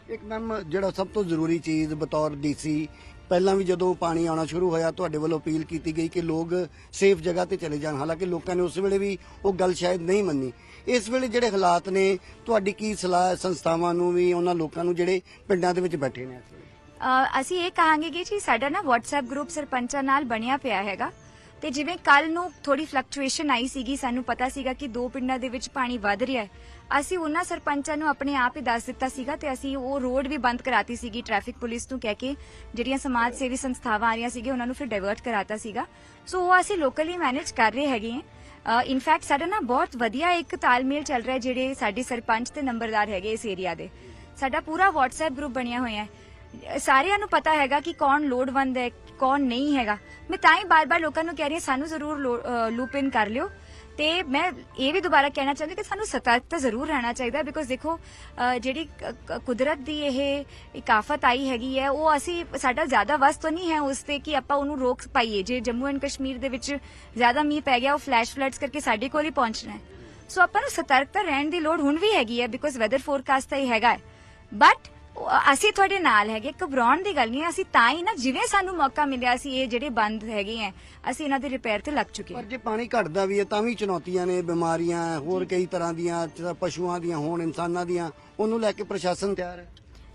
Speaker 4: ਇੱਕ ਮੈਮ ਜਿਹੜਾ ਸਭ ਤੋਂ ਜ਼ਰੂਰੀ ਚੀਜ਼ ਬਤੌਰ ਡੀਸੀ ਪਹਿਲਾਂ ਵੀ ਜਦੋਂ ਪਾਣੀ ਆਉਣਾ ਸ਼ੁਰੂ ਹੋਇਆ ਤੁਹਾਡੇ ਵੱਲੋਂ ਅਪੀਲ ਕੀਤੀ ਗਈ ਕਿ ਲੋਕ ਸੇਫ ਜਗ੍ਹਾ ਤੇ ਚਲੇ ਜਾਣ। ਹਾਲਾਂਕਿ ਲੋਕਾਂ ਨੇ ਉਸ ਵੇਲੇ ਵੀ ਉਹ ਗੱਲ ਸ਼ਾਇਦ ਨਹੀਂ ਮੰਨੀ। ਇਸ ਵੇਲੇ ਜਿਹੜੇ ਹਾਲਾਤ ਨੇ ਤੁਹਾਡੀ ਕੀ ਸਲਾਹ ਸੰਸਥਾਵਾਂ ਨੂੰ ਵੀ ਉਹਨਾਂ ਲੋਕਾਂ ਨੂੰ ਜਿਹੜੇ ਪਿੰਡਾਂ ਦੇ ਵਿੱਚ ਬੈਠੇ ਨੇ
Speaker 5: ਅਸੀਂ ਇਹ ਕਹਾਂਗੇ ਕਿ ਜੀ ਸਾਡਾ ਨਾ WhatsApp ਗਰੁੱਪ ਸਰਪੰਚਾਂ ਨਾਲ ਬਣਿਆ ਪਿਆ ਹੈਗਾ। ਤੇ ਜਿਵੇਂ ਕੱਲ ਨੂੰ ਥੋੜੀ ਫਲਕਚੁਏਸ਼ਨ ਆਈ ਸੀਗੀ, ਸਾਨੂੰ ਪਤਾ ਸੀਗਾ ਕਿ ਦੋ ਪਿੰਡਾਂ ਦੇ ਵਿੱਚ ਪਾਣੀ ਵੱਧ ਰਿਹਾ ਹੈ। ਅਸੀਂ ਉਹਨਾਂ ਸਰਪੰਚਾਂ ਨੂੰ ਆਪਣੇ ਆਪ ਹੀ ਦੱਸ ਦਿੱਤਾ ਸੀਗਾ ਤੇ ਅਸੀਂ ਉਹ ਰੋਡ ਵੀ ਬੰਦ ਕਰਾਤੀ ਸੀਗੀ ਟ੍ਰੈਫਿਕ ਪੁਲਿਸ ਨੂੰ ਕਹਿ ਕੇ। ਜਿਹੜੀਆਂ ਸਮਾਜ ਸੇਵੀ ਸੰਸਥਾਵਾਂ ਆ ਰਹੀਆਂ ਸੀਗੇ ਉਹਨਾਂ ਨੂੰ ਫਿਰ ਡਾਇਵਰਟ ਕਰਾਤਾ ਸੀਗਾ। ਸੋ ਉਹ ਅਸੀਂ ਲੋਕਲੀ ਮੈਨੇਜ ਕਰ ਰਹੇ ਹੈਗੇ ਹਾਂ। ਇਨਫੈਕਟ ਸਾਡਾ ਨਾ ਬਹੁਤ ਵਧੀਆ ਇੱਕ ਤਾਲਮੇਲ ਚੱਲ ਰਿਹਾ ਜਿਹੜੇ ਸਾਡੇ ਸਰਪੰਚ ਤੇ ਨੰਬਰਦਾਰ ਹੈਗੇ ਇਸ ਏਰੀਆ ਦੇ। ਸਾਡਾ ਪੂਰਾ WhatsApp ਗਰੁੱਪ ਬਣਿਆ ਹੋਇਆ ਹੈ। ਸਾਰਿਆਂ ਨੂੰ ਪਤਾ ਹੈਗਾ ਕਿ ਕੌਣ ਲੋੜਵੰਦ ਹੈ, ਕੌਣ ਨਹੀਂ ਹੈਗਾ। ਮੈਂ ਤਾਂ ਹੀ ਬਾਰ-ਬਾਰ ਲੋਕਾਂ ਨੂੰ ਕਹਿ ਰਹੀ ਹਾਂ, ਸਾਨੂੰ ਜ਼ਰੂਰ ਲੂਪ ਇਨ ਕਰ ਲਿਓ। ਤੇ ਮੈਂ ਇਹ ਵੀ ਦੁਬਾਰਾ ਕਹਿਣਾ ਚਾਹੁੰਦੀ ਕਿ ਸਾਨੂੰ ਸਤਰਕ ਤਾਂ ਜ਼ਰੂਰ ਰਹਿਣਾ ਚਾਹੀਦਾ ਬਿਕੋਜ਼ ਦੇਖੋ ਜਿਹੜੀ ਕੁਦਰਤ ਦੀ ਇਹ ਇੱਕ ਆਈ ਹੈਗੀ ਹੈ, ਉਹ ਅਸੀਂ ਸਾਡਾ ਜ਼ਿਆਦਾ ਵਸ ਤਾਂ ਨਹੀਂ ਹੈ ਉਸ ਤੇ ਕਿ ਆਪਾਂ ਉਹਨੂੰ ਰੋਕ ਪਾਈਏ। ਜੇ ਜੰਮੂ ਐਂਡ ਕਸ਼ਮੀਰ ਦੇ ਵਿੱਚ ਜ਼ਿਆਦਾ ਮੀਂਹ ਪੈ ਗਿਆ, ਉਹ ਫਲੈਸ਼ ਫਲੱਡਸ ਕਰਕੇ ਸਾਡੇ ਕੋਲ ਹੀ ਪਹੁੰਚਣਾ ਹੈ। ਸੋ ਆਪਾਂ ਨੂੰ ਸਤਰਕਤਾ ਰਹਿਣ ਦੀ ਲੋੜ ਹੁਣ ਵੀ ਹੈਗੀ ਹੈ ਬਿਕੋਜ਼ ਵੈਦਰ ਫੋਰਕਾਸਟ ਤਾਂ ਹੀ ਹੈਗਾ ਹੈ। ਬਟ ਅਸੀਂ ਤੁਹਾਡੇ ਨਾਲ ਹੈਗੇ ਘਬਰਾਉਣ ਦੀ ਗੱਲ ਨਹੀਂ ਹੈ, ਅਸੀਂ ਤਾਂ ਹੀ ਨਾ ਜਿਵੇਂ ਸਾਨੂੰ ਮੌਕਾ ਮਿਲਿਆ ਸੀ ਇਹ ਜਿਹੜੇ ਬੰਦ ਹੈਗੇ ਆ ਅਸੀਂ ਇਹਨਾਂ ਦੇ ਰਿਪੇਅਰ ਤੇ ਲੱਗ ਚੁੱਕੇ
Speaker 4: ਪਰ
Speaker 5: ਹਾਂ
Speaker 4: ਜੇ ਪਾਣੀ ਘਟਦਾ ਵੀ ਹੈ ਤਾਂ ਵੀ ਚੁਣੌਤੀਆਂ ਨੇ ਬਿਮਾਰੀਆਂ ਹੋਰ ਕਈ ਤਰ੍ਹਾਂ ਦੀਆਂ ਚਾਹੇ ਪਸ਼ੂਆਂ ਦੀਆਂ ਹੋਣ ਇਨਸਾਨਾਂ ਦੀਆਂ ਉਹਨੂੰ ਲੈ ਕੇ ਪ੍ਰਸ਼ਾਸਨ ਤਿਆਰ ਹੈ।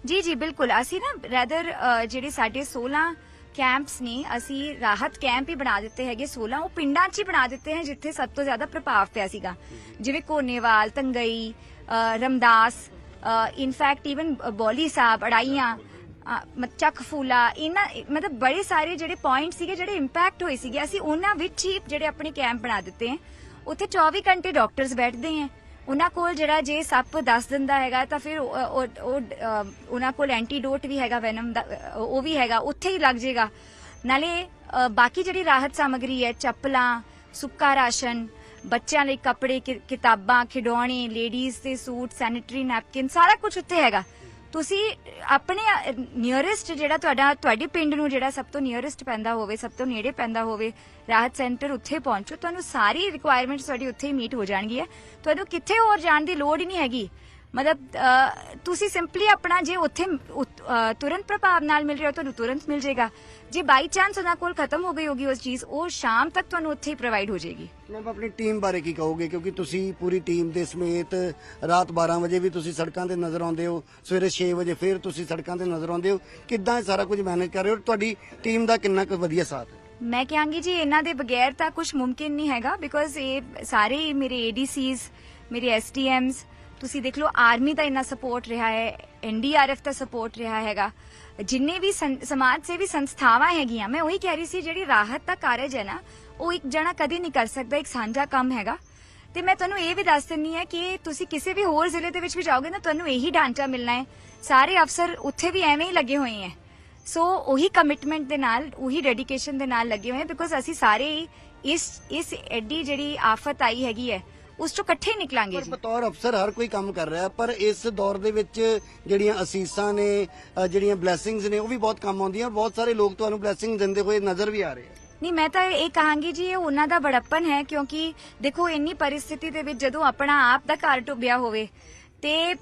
Speaker 5: ਜੀ ਜੀ ਬਿਲਕੁਲ। ਅਸੀਂ ਨਾ ਰੈਦਰ ਜਿਹੜੇ ਸਾਡੇ 16 ਕੈਂਪਸ ਨੇ ਅਸੀਂ ਰਾਹਤ ਕੈਂਪ ਹੀ ਬਣਾ ਦਿੱਤੇ ਹੈਗੇ 16 ਉਹ ਪਿੰਡਾਂ 'ਚ ਹੀ ਬਣਾ ਦਿੱਤੇ ਹਨ ਜਿੱਥੇ ਸਭ ਤੋਂ ਜ਼ਿਆਦਾ ਪ੍ਰਭਾਵ ਪਿਆ ਸੀਗਾ। ਜਿਵੇਂ ਕੋਨੇਵਾਲ ਤੰਗਈ ਅ, ਰਮਦਾਸ ਇਨਫੈਕਟ ਇਵਨ ਬੋਲੀ ਸਾਹਿਬ, ਅੜਾਈਆਂ ਮ- ਚੱਕ ਫੂਲਾ, ਇਹਨਾਂ, ਮਤਲਬ ਬੜੇ ਸਾਰੇ ਜਿਹੜੇ ਪੁਆਇੰਟ ਸੀਗੇ ਜਿਹੜੇ ਇੰਪੈਕਟ ਹੋਏ ਸੀਗੇ, ਅਸੀਂ ਉਹਨਾਂ ਵਿੱਚ ਹੀ ਜਿਹੜੇ ਆਪਣੇ ਕੈਂਪ ਬਣਾ ਦਿੱਤੇ ਹੈ। ਉੱਥੇ 24 ਘੰਟੇ ਡਾਕਟਰਸ ਬੈਠਦੇ ਹੈ। ਉਹਨਾਂ ਕੋਲ ਜਿਹੜਾ ਜੇ ਸੱਪ ਦੱਸ ਦਿੰਦਾ ਹੈਗਾ, ਤਾਂ ਫਿਰ ਉਹ ਉਹਨਾਂ ਕੋਲ ਐਂਟੀਡੋਟ ਵੀ ਹੈਗਾ ਵੈਨਮ ਦਾ ਉਹ ਵੀ ਹੈਗਾ, ਉੱਥੇ ਹੀ ਲੱਗ ਜਾਏਗਾ ਨਾਲੇ ਬਾਕੀ ਜਿਹੜੀ ਰਾਹਤ ਸਾਮਗਰੀ ਹੈ, ਚੱਪਲਾਂ, ਸੁੱਕਾ ਰਾਸ਼ਨ ਬੱਚਿਆਂ ਲਈ ਕੱਪੜੇ ਕਿਤਾਬਾਂ, ਖਿਡੌਣੇ ਲੇਡੀਜ਼ ਦੇ ਸੂਟ ਸੈਨੀਟਰੀ ਨੈਪਕਿਨ ਸਾਰਾ ਕੁਝ ਉੱਥੇ ਹੈਗਾ। ਤੁਸੀਂ ਆਪਣੇ ਨੀਅਰੈਸਟ ਜਿਹੜਾ ਤੁਹਾਡਾ, ਤੁਹਾਡੇ ਪਿੰਡ ਨੂੰ ਜਿਹੜਾ ਸਭ ਤੋਂ ਨੀਅਰੈਸਟ ਪੈਂਦਾ ਹੋਵੇ, ਸਭ ਤੋਂ ਨੇੜੇ ਪੈਂਦਾ ਹੋਵੇ, ਰਾਹਤ ਸੈਂਟਰ ਉੱਥੇ ਪਹੁੰਚੋ। ਤੁਹਾਨੂੰ ਸਾਰੀ ਰਿਕੁਆਇਰਮੈਂਟਸ ਤੁਹਾਡੀ ਉੱਥੇ ਹੀ ਮੀਟ ਹੋ ਜਾਣਗੀਆਂ। ਤੁਹਾਨੂੰ ਕਿੱਥੇ ਹੋਰ ਜਾਣ ਦੀ ਲੋੜ ਹੀ ਨਹੀਂ ਹੈਗੀ। ਮਤਲਬ ਤੁਸੀਂ ਸਿੰਪਲੀ ਆਪਣਾ ਜੇ ਉੱਥੇ ਤੁਰੰਤ ਪ੍ਰਭਾਵ ਨਾਲ ਮਿਲ ਰਿਹਾ ਤੁਹਾਨੂੰ ਤੁਰੰਤ ਮਿਲ ਜਾਏਗਾ। ਜੇ ਬਾਈ ਚਾਂਸ ਉਹਨਾਂ ਕੋਲ ਖਤਮ ਹੋ ਗਈ ਹੋਗੀ ਉਸ ਚੀਜ਼ ਉਹ ਸ਼ਾਮ ਤੱਕ ਤੁਹਾਨੂੰ ਉੱਥੇ ਹੀ ਪ੍ਰੋਵਾਈਡ ਹੋ ਜਾਏਗੀ।
Speaker 4: ਮੈਮ ਆਪਣੀ ਟੀਮ ਬਾਰੇ ਕੀ ਕਹੋਗੇ? ਕਿਉਂਕਿ ਤੁਸੀਂ ਪੂਰੀ ਟੀਮ ਦੇ ਸਮੇਤ ਰਾਤ 12 ਵਜੇ ਵੀ ਤੁਸੀਂ ਸੜਕਾਂ ਤੇ ਨਜ਼ਰ ਆਉਂਦੇ ਹੋ ਸਵੇਰੇ 6 ਵਜੇ ਫਿਰ ਤੁਸੀਂ ਸੜਕਾਂ ਤੇ ਨਜ਼ਰ ਆਉਂਦੇ ਹੋ। ਕਿੱਦਾਂ ਸਾਰਾ ਕੁਝ ਮੈਨੇਜ ਕਰ ਰਹੇ ਹੋ? ਤੁਹਾਡੀ ਟੀਮ ਦਾ ਕਿੰਨਾ ਕੁ ਵਧੀਆ ਸਾਥ ਹੈ?
Speaker 5: ਮੈਂ ਕਹਾਂਗੀ ਜੀ ਇਹਨਾਂ ਦੇ ਬਗੈਰ ਤਾਂ ਕੁਝ ਮੁਮਕਿਨ ਨਹੀਂ ਹੈਗਾ ਬਿਕੋਜ਼ ਇਹ ਸਾਰੇ ਮੇਰੇ ਏਡੀਸੀਜ਼ ਮੇਰੇ ਐਸਟੀਐਮਸ ਤੁਸੀਂ ਦੇਖ ਲਓ, ਆਰਮੀ ਦਾ ਇੰਨਾ ਸਪੋਰਟ ਰਿਹਾ ਹੈ ਐਨਡੀਆਰਐਫ ਦਾ ਸਪੋਰਟ ਰਿਹਾ ਹੈਗਾ। ਜਿੰਨੇ ਵੀ ਸੰ- ਸਮਾਜ ਸੇਵੀ ਸੰਸਥਾਵਾਂ ਹੈਗੀਆਂ, ਮੈਂ ਉਹੀ ਕਹਿ ਰਹੀ ਸੀ, ਜਿਹੜੀ ਰਾਹਤ ਦਾ ਕਾਰਜ ਹੈ ਨਾ, ਉਹ ਇੱਕ ਜਣਾ ਕਦੇ ਨਹੀਂ ਕਰ ਸਕਦਾ, ਇੱਕ ਸਾਂਝਾ ਕੰਮ ਹੈਗਾ। ਤੇ ਮੈਂ ਤੁਹਾਨੂੰ ਇਹ ਵੀ ਦੱਸ ਦਿੰਨੀ ਹੈ ਕਿ ਤੁਸੀਂ ਕਿਸੇ ਵੀ ਹੋਰ ਜ਼ਿਲ੍ਹੇ ਦੇ ਵਿੱਚ ਵੀ ਜਾਓਗੇ ਨਾ, ਤੁਹਾਨੂੰ ਇਹੀ ਢਾਂਚਾ ਮਿਲਣਾ ਹੈ। ਸਾਰੇ ਅਫਸਰ ਉੱਥੇ ਵੀ ਐਵੇਂ ਹੀ ਲੱਗੇ ਹੋਏ ਹੈ। ਸੋ ਉਹੀ ਕਮਿਟਮੈਂਟ ਦੇ ਨਾਲ, ਉਹੀ ਡੈਡੀਕੇਸ਼ਨ ਦੇ ਨਾਲ ਲੱਗੇ ਹੋਏ ਬਿਕੋਜ਼ ਅਸੀਂ ਸਾਰੇ ਹੀ ਇਸ ਇਸ ਐਡੀ ਜਿਹੜੀ ਆਫਤ ਆਈ ਹੈਗੀ ਹੈ ਉਸ ਤੋਂ ਇਕੱਠੇ ਹੀ ਨਿਕਲਾਂਗੇ
Speaker 4: ਪਰ
Speaker 5: ਜੀ।
Speaker 4: ਬਤੌਰ ਅਫਸਰ ਹਰ ਕੋਈ ਕੰਮ ਕਰ ਰਿਹਾ ਪਰ ਇਸ ਦੌਰ ਦੇ ਵਿੱਚ ਜਿਹੜੀਆਂ ਅਸੀਸਾਂ ਨੇ ਅ, ਜਿਹੜੀਆਂ ਬਲੇਸਿੰਗਸ ਨੇ ਉਹ ਵੀ ਬਹੁਤ ਕੰਮ ਆਉਂਦੀਆਂ ਬਹੁਤ ਸਾਰੇ ਲੋਕ ਤੁਹਾਨੂੰ ਬਲੇਸਿੰਗ ਦਿੰਦੇ ਹੋਏ ਨਜ਼ਰ ਵੀ ਆ ਰਹੇ ਆ
Speaker 5: ਨਹੀਂ ਮੈਂ ਤਾਂ ਇਹ ਕਹਾਂਗੀ ਜੀ ਇਹ ਉਹਨਾਂ ਦਾ ਬੜੱਪਨ ਹੈ ਕਿਉਂਕਿ ਦੇਖੋ ਇੰਨੀ ਪਰਿਸਥਿਤੀ ਦੇ ਵਿੱਚ ਜਦੋਂ ਆਪਣਾ ਆਪ ਦਾ ਘਰ ਡੁੱਬਿਆ ਹੋਵੇ ਤੇ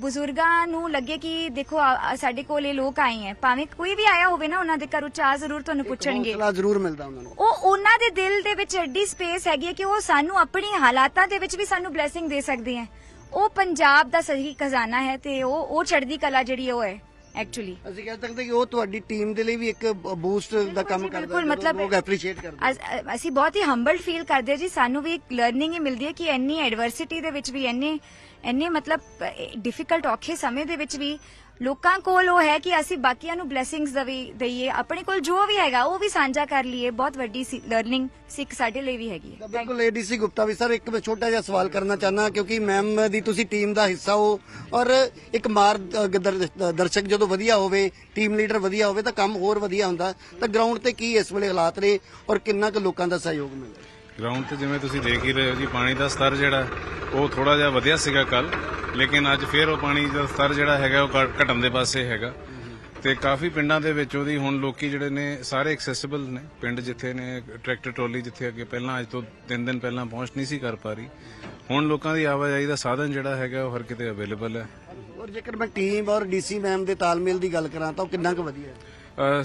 Speaker 5: ਬਜ਼ੁਰਗਾਂ ਨੂੰ ਲੱਗੇ ਕਿ ਦੇਖੋ ਆ ਸਾਡੇ ਕੋਲ ਇਹ ਲੋਕ ਆਏ ਹੈ। ਭਾਵੇਂ ਕੋਈ ਵੀ ਆਇਆ ਹੋਵੇ ਨਾ ਉਹਨਾਂ ਦੇ ਘਰੋਂ ਚਾਹ ਜ਼ਰੂਰ ਤੁਹਾਨੂੰ ਪੁੱਛਣਗੇ।
Speaker 4: ਹੌਸਲਾ ਜ਼ਰੂਰ ਮਿਲਦਾ ਉਹਨਾਂ ਨੂੰ।
Speaker 5: ਉਹ ਉਹਨਾਂ ਦੇ ਦਿਲ ਦੇ ਵਿੱਚ ਐਡੀ ਸਪੇਸ ਹੈਗੀ ਹੈ ਕਿ ਉਹ ਸਾਨੂੰ ਆਪਣੀ ਹਾਲਾਤਾਂ ਦੇ ਵਿੱਚ ਵੀ ਸਾਨੂੰ ਬਲੇਸਿੰਗ ਦੇ ਸਕਦੇ ਹੈ। ਉਹ ਪੰਜਾਬ ਦਾ ਸਹੀ ਖਜ਼ਾਨਾ ਹੈ ਤੇ ਉਹ ਉਹ ਚੜ੍ਹਦੀ ਕਲਾ ਜਿਹੜੀ ਉਹ ਹੈ। ਐਕਚੁਅਲੀ
Speaker 4: ਅਸੀਂ ਕਹਿ ਸਕਦੇ ਕਿ ਉਹ ਤੁਹਾਡੀ ਟੀਮ ਦੇ ਲਈ ਵੀ ਇੱਕ ਬੂਸਟ ਦਾ ਕੰਮ ਕਰਦਾ
Speaker 5: ਬਿਲਕੁਲ, ਮਤਲਬ-
Speaker 4: ਲੋਕ ਐਪਰੀਸ਼ੀਏਟ ਕਰਦੇ
Speaker 5: ਅਸ- ਬਹੁਤ ਹੀ ਹੰਬਲਡ ਫੀਲ ਕਰਦੇ ਹਾਂ ਜੀ ਸਾਨੂੰ ਵੀ ਇੱਕ ਲਰਨਿੰਗ ਹੀ ਮਿਲਦੀ ਹੈ ਕਿ ਇੰਨੀ ਐਡਵਰਸਿਟੀ ਦੇ ਵਿੱਚ ਵੀ ਇੰਨੇ ਇੰਨੇ ਮਤਲਬ ਡਿਫਿਕਲਟ ਔਖੇ ਸਮੇਂ ਦੇ ਵਿੱਚ ਵੀ ਲੋਕਾਂ ਕੋਲ ਉਹ ਹੈ ਕਿ ਅਸੀਂ ਬਾਕੀਆਂ ਨੂੰ ਬਲੇਸਿੰਗਸ ਦਈਏ। ਆਪਣੇ ਕੋਲ ਜੋ ਵੀ ਹੈਗਾ ਉਹ ਵੀ ਸਾਂਝਾ ਕਰ ਲਈਏ। ਬਹੁਤ ਵੱਡੀ ਲਰਨਿੰਗ ਸਿੱਖ ਸਾਡੇ ਲਈ ਵੀ ਹੈਗੀ ਹੈ।
Speaker 4: ਬਿਲਕੁਲ ਏਡੀਸੀ ਗੁਪਤਾ ਵੀ। ਸਰ ਇੱਕ ਮੈਂ ਛੋਟਾ ਜਿਹਾ ਸਵਾਲ ਕਰਨਾ ਚਾਹਨਾ ਕਿਉਂਕਿ ਮੈਮ ਦੀ ਤੁਸੀਂ ਟੀਮ ਦਾ ਹਿੱਸਾ ਹੋ ਔਰ ਇੱਕ ਮਾਰ ਦਰਸ਼ਕ ਜਦੋਂ ਵਧੀਆ ਹੋਵੇ ਟੀਮ ਲੀਡਰ ਵਧੀਆ ਹੋਵੇ ਤਾਂ ਕੰਮ ਹੋਰ ਵਧੀਆ ਹੁੰਦਾ। ਤਾਂ ਗਰਾਊਂਡ ਤੇ ਕੀ ਇਸ ਵੇਲੇ ਹਾਲਾਤ ਨੇ ਔਰ ਕਿੰਨਾ ਕੁ ਲੋਕਾਂ ਦਾ ਸਹਿਯੋਗ ਮਿਲ ਰਿਹਾ
Speaker 6: ਗਰਾਊਂਡ ਤੇ ਜਿਵੇਂ ਤੁਸੀਂ ਦੇਖ ਹੀ ਰਹੇ ਹੋ ਜੀ ਪਾਣੀ ਦਾ ਸਤਰ ਜਿਹੜਾ ਉਹ ਥੋੜਾ ਜਿਹਾ ਵਧਿਆ ਸੀਗਾ ਕੱਲ ਲੇਕਿਨ ਅੱਜ ਫੇਰ ਉਹ ਪਾਣੀ ਦਾ ਸਤਰ ਜਿਹੜਾ ਹੈਗਾ ਉਹ ਘਟਣ ਦੇ ਪਾਸੇ ਹੈਗਾ। ਤੇ ਕਾਫੀ ਪਿੰਡਾਂ ਦੇ ਵਿੱਚ ਉਹਦੀ ਹੁਣ ਲੋਕੀ ਜਿਹੜੇ ਨੇ ਸਾਰੇ ਐਕਸੈਸਿਬਲ ਨੇ। ਪਿੰਡ ਜਿੱਥੇ ਨੇ ਟਰੈਕਟਰ ਟਰਾਲੀ ਜਿੱਥੇ ਅੱਗੇ ਪਹਿਲਾਂ ਅੱਜ ਤੋਂ ਤਿੰਨ ਦਿਨ ਪਹਿਲਾਂ ਪਹੁੰਚ ਨਹੀਂ ਸੀ ਕਰ ਪਾ ਰਹੀ। ਹੁਣ ਲੋਕਾਂ ਦੀ ਆਵਾਜਾਈ ਦਾ ਸਾਧਨ ਜਿਹੜਾ ਹੈਗਾ ਉਹ ਹਰ ਕਿਤੇ ਅਵੇਲੇਬਲ ਹੈ।
Speaker 4: ਔਰ ਜੇਕਰ ਮੈਂ ਟੀਮ ਔਰ ਡੀਸੀ ਮੈਮ ਦੇ ਤਾਲਮੇਲ ਦੀ ਗੱਲ ਕਰਾਂ ਤਾਂ ਉਹ ਕਿੰਨਾ ਕੁ ਵਧੀਆ ਹੈ?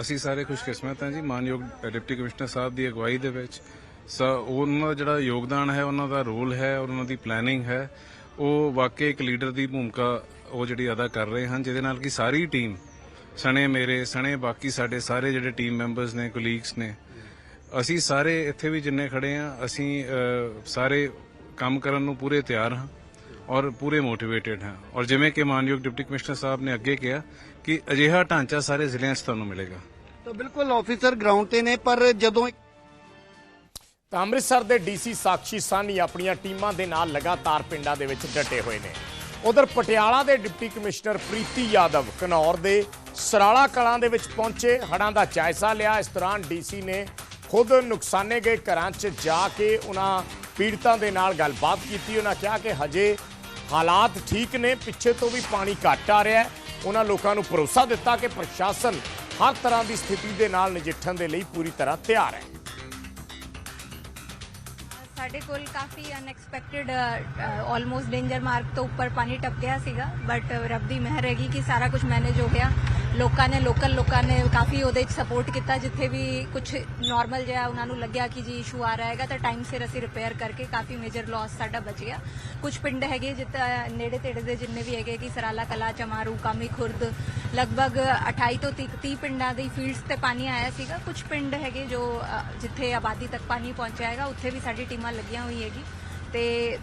Speaker 6: ਅਸੀਂ ਸਾਰੇ ਖੁਸ਼ਕਿਸਮਤ ਹਾਂ ਜੀ। ਮਾਨਯੋਗ ਡਿਪਟੀ ਕਮਿਸ਼ਨਰ ਸਾਹਿਬ ਦੀ ਅਗਵਾਈ ਦੇ ਵਿੱਚ ਸ ਉਹਨਾਂ ਦਾ ਜਿਹੜਾ ਯੋਗਦਾਨ ਹੈ, ਉਹਨਾਂ ਦਾ ਰੋਲ ਹੈ ਔਰ ਉਹਨਾਂ ਦੀ ਪਲੈਨਿੰਗ ਹੈ, ਉਹ ਵਾਕਈ ਇੱਕ ਲੀਡਰ ਦੀ ਭੂਮਿਕਾ ਉਹ ਜਿਹੜੀ ਅਦਾ ਕਰ ਰਹੇ ਹਨ, ਜਿਹਦੇ ਨਾਲ ਕਿ ਸਾਰੀ ਟੀਮ ਸਣੇ ਮੇਰੇ, ਸਣੇ ਬਾਕੀ ਸਾਡੇ ਸਾਰੇ ਜਿਹੜੇ ਟੀਮ ਮੈਂਬਰਸ ਨੇ ਕੋਲੀਗਸ ਨੇ, ਅਸੀਂ ਸਾਰੇ ਇੱਥੇ ਵੀ ਜਿੰਨੇ ਖੜੇ ਆ ਅਸੀਂ ਸਾਰੇ ਕੰਮ ਕਰਨ ਨੂੰ ਪੂਰੇ ਤਿਆਰ ਹਾਂ ਔਰ ਪੂਰੇ ਮੋਟੀਵੇਟਿਡ ਹਾਂ। ਔਰ ਜਿਵੇਂ ਕਿ ਮਾਨਯੋਗ ਡਿਪਟੀ ਕਮਿਸ਼ਨਰ ਸਾਹਿਬ ਨੇ ਅੱਗੇ ਕਿਹਾ ਕਿ ਅਜਿਹਾ ਢਾਂਚਾ ਸਾਰੇ ਜ਼ਿਲ੍ਹਿਆਂ 'ਚ ਤੁਹਾਨੂੰ ਮਿਲੇਗਾ।
Speaker 4: ਤਾਂ ਬਿਲਕੁਲ ਆਫੀਸਰ ਗਰਾਊਂਡ ਤੇ ਨੇ, ਪਰ ਜਦੋਂ ਇੱਕ
Speaker 1: ਤਾਂ ਅੰਮ੍ਰਿਤਸਰ ਦੇ ਡੀਸੀ ਸਾਕਸ਼ੀ ਸਾਨੀ ਆਪਣੀਆਂ ਟੀਮਾਂ ਦੇ ਨਾਲ ਲਗਾਤਾਰ ਪਿੰਡਾਂ ਦੇ ਵਿੱਚ ਡਟੇ ਹੋਏ ਨੇ। ਉਧਰ ਪਟਿਆਲਾ ਦੇ ਡਿਪਟੀ ਕਮਿਸ਼ਨਰ ਪ੍ਰੀਤੀ ਯਾਦਵ ਘਨੌਰ ਦੇ ਸਰਾਲਾ ਕਲਾਂ ਦੇ ਵਿੱਚ ਪਹੁੰਚੇ, ਹੜ੍ਹਾਂ ਦਾ ਜਾਇਜ਼ਾ ਲਿਆ। ਇਸ ਦੌਰਾਨ ਡੀਸੀ ਨੇ ਖੁਦ ਨੁਕਸਾਨੇ ਗਏ ਘਰਾਂ 'ਚ ਜਾ ਕੇ ਉਹਨਾਂ ਪੀੜਤਾਂ ਦੇ ਨਾਲ ਗੱਲਬਾਤ ਕੀਤੀ। ਉਹਨਾਂ ਕਿਹਾ ਕਿ ਹਜੇ ਹਾਲਾਤ ਠੀਕ ਨੇ, ਪਿੱਛੇ ਤੋਂ ਵੀ ਪਾਣੀ ਘੱਟ ਆ ਰਿਹਾ ਹੈ। ਉਹਨਾਂ ਲੋਕਾਂ ਨੂੰ ਭਰੋਸਾ ਦਿੱਤਾ ਕਿ ਪ੍ਰਸ਼ਾਸਨ ਹਰ ਤਰ੍ਹਾਂ ਦੀ ਸਥਿਤੀ ਦੇ ਨਾਲ ਨਜਿੱਠਣ ਦੇ ਲਈ ਪੂਰੀ ਤਰ੍ਹਾਂ ਤਿਆਰ ਹੈ।
Speaker 7: ਸਾਡੇ ਕੋਲ ਕਾਫੀ ਅਨਐਕਸਪੈਕਟਿਡ ਆਲਮੋਸਟ ਡੇਂਜਰ ਮਾਰਕ ਤੋਂ ਉੱਪਰ ਪਾਣੀ ਟੱਪ ਗਿਆ ਸੀਗਾ ਬਟ ਰੱਬ ਦੀ ਮਿਹਰ ਹੈਗੀ ਕਿ ਸਾਰਾ ਕੁਝ ਮੈਨੇਜ ਹੋ ਗਿਆ। ਲੋਕਾਂ ਨੇ ਲੋਕਲ ਲੋਕਾਂ ਨੇ ਕਾਫੀ ਉਹਦੇ ਵਿੱਚ ਸਪੋਰਟ ਕੀਤਾ, ਜਿੱਥੇ ਵੀ ਕੁਝ ਨਾਰਮਲ ਜਿਹਾ ਉਹਨਾਂ ਨੂੰ ਲੱਗਿਆ ਕਿ ਜੀ ਇਸ਼ੂ ਆ ਰਿਹਾ ਹੈਗਾ, ਤਾਂ ਟਾਈਮ ਸਿਰ ਅਸੀਂ ਰਿਪੇਅਰ ਕਰਕੇ ਕਾਫੀ ਮੇਜਰ ਲਾਸ ਸਾਡਾ ਬਚ ਗਿਆ। ਕੁਝ ਪਿੰਡ ਹੈਗੇ ਜਿੱਥੇ ਨੇੜੇ ਤੇੜੇ ਦੇ ਜਿੰਨੇ ਵੀ ਹੈਗੇ ਕਿ ਸਰਾਲਾ, ਕਲਾ, ਚਮਾਰੂ, ਕਾਮੀ, ਖੁਰਦ, ਲਗਭਗ 28 ਤੋਂ 30 30 ਪਿੰਡਾਂ ਦੀ ਫੀਲਡਸ ਤੇ ਪਾਣੀ ਆਇਆ ਸੀਗਾ। ਕੁਝ ਪਿੰਡ ਹੈਗੇ ਜੋ ਜਿੱਥੇ ਆਬਾਦੀ ਤੱਕ ਪਾਣੀ ਪਹੁੰਚਿਆ ਹੈਗਾ, ਉੱਥੇ ਵੀ ਸਾਡੀ ਟੀਮਾਂ ਲੱਗੀਆਂ ਹੋਈ ਹੈਗੀ। ਤੇ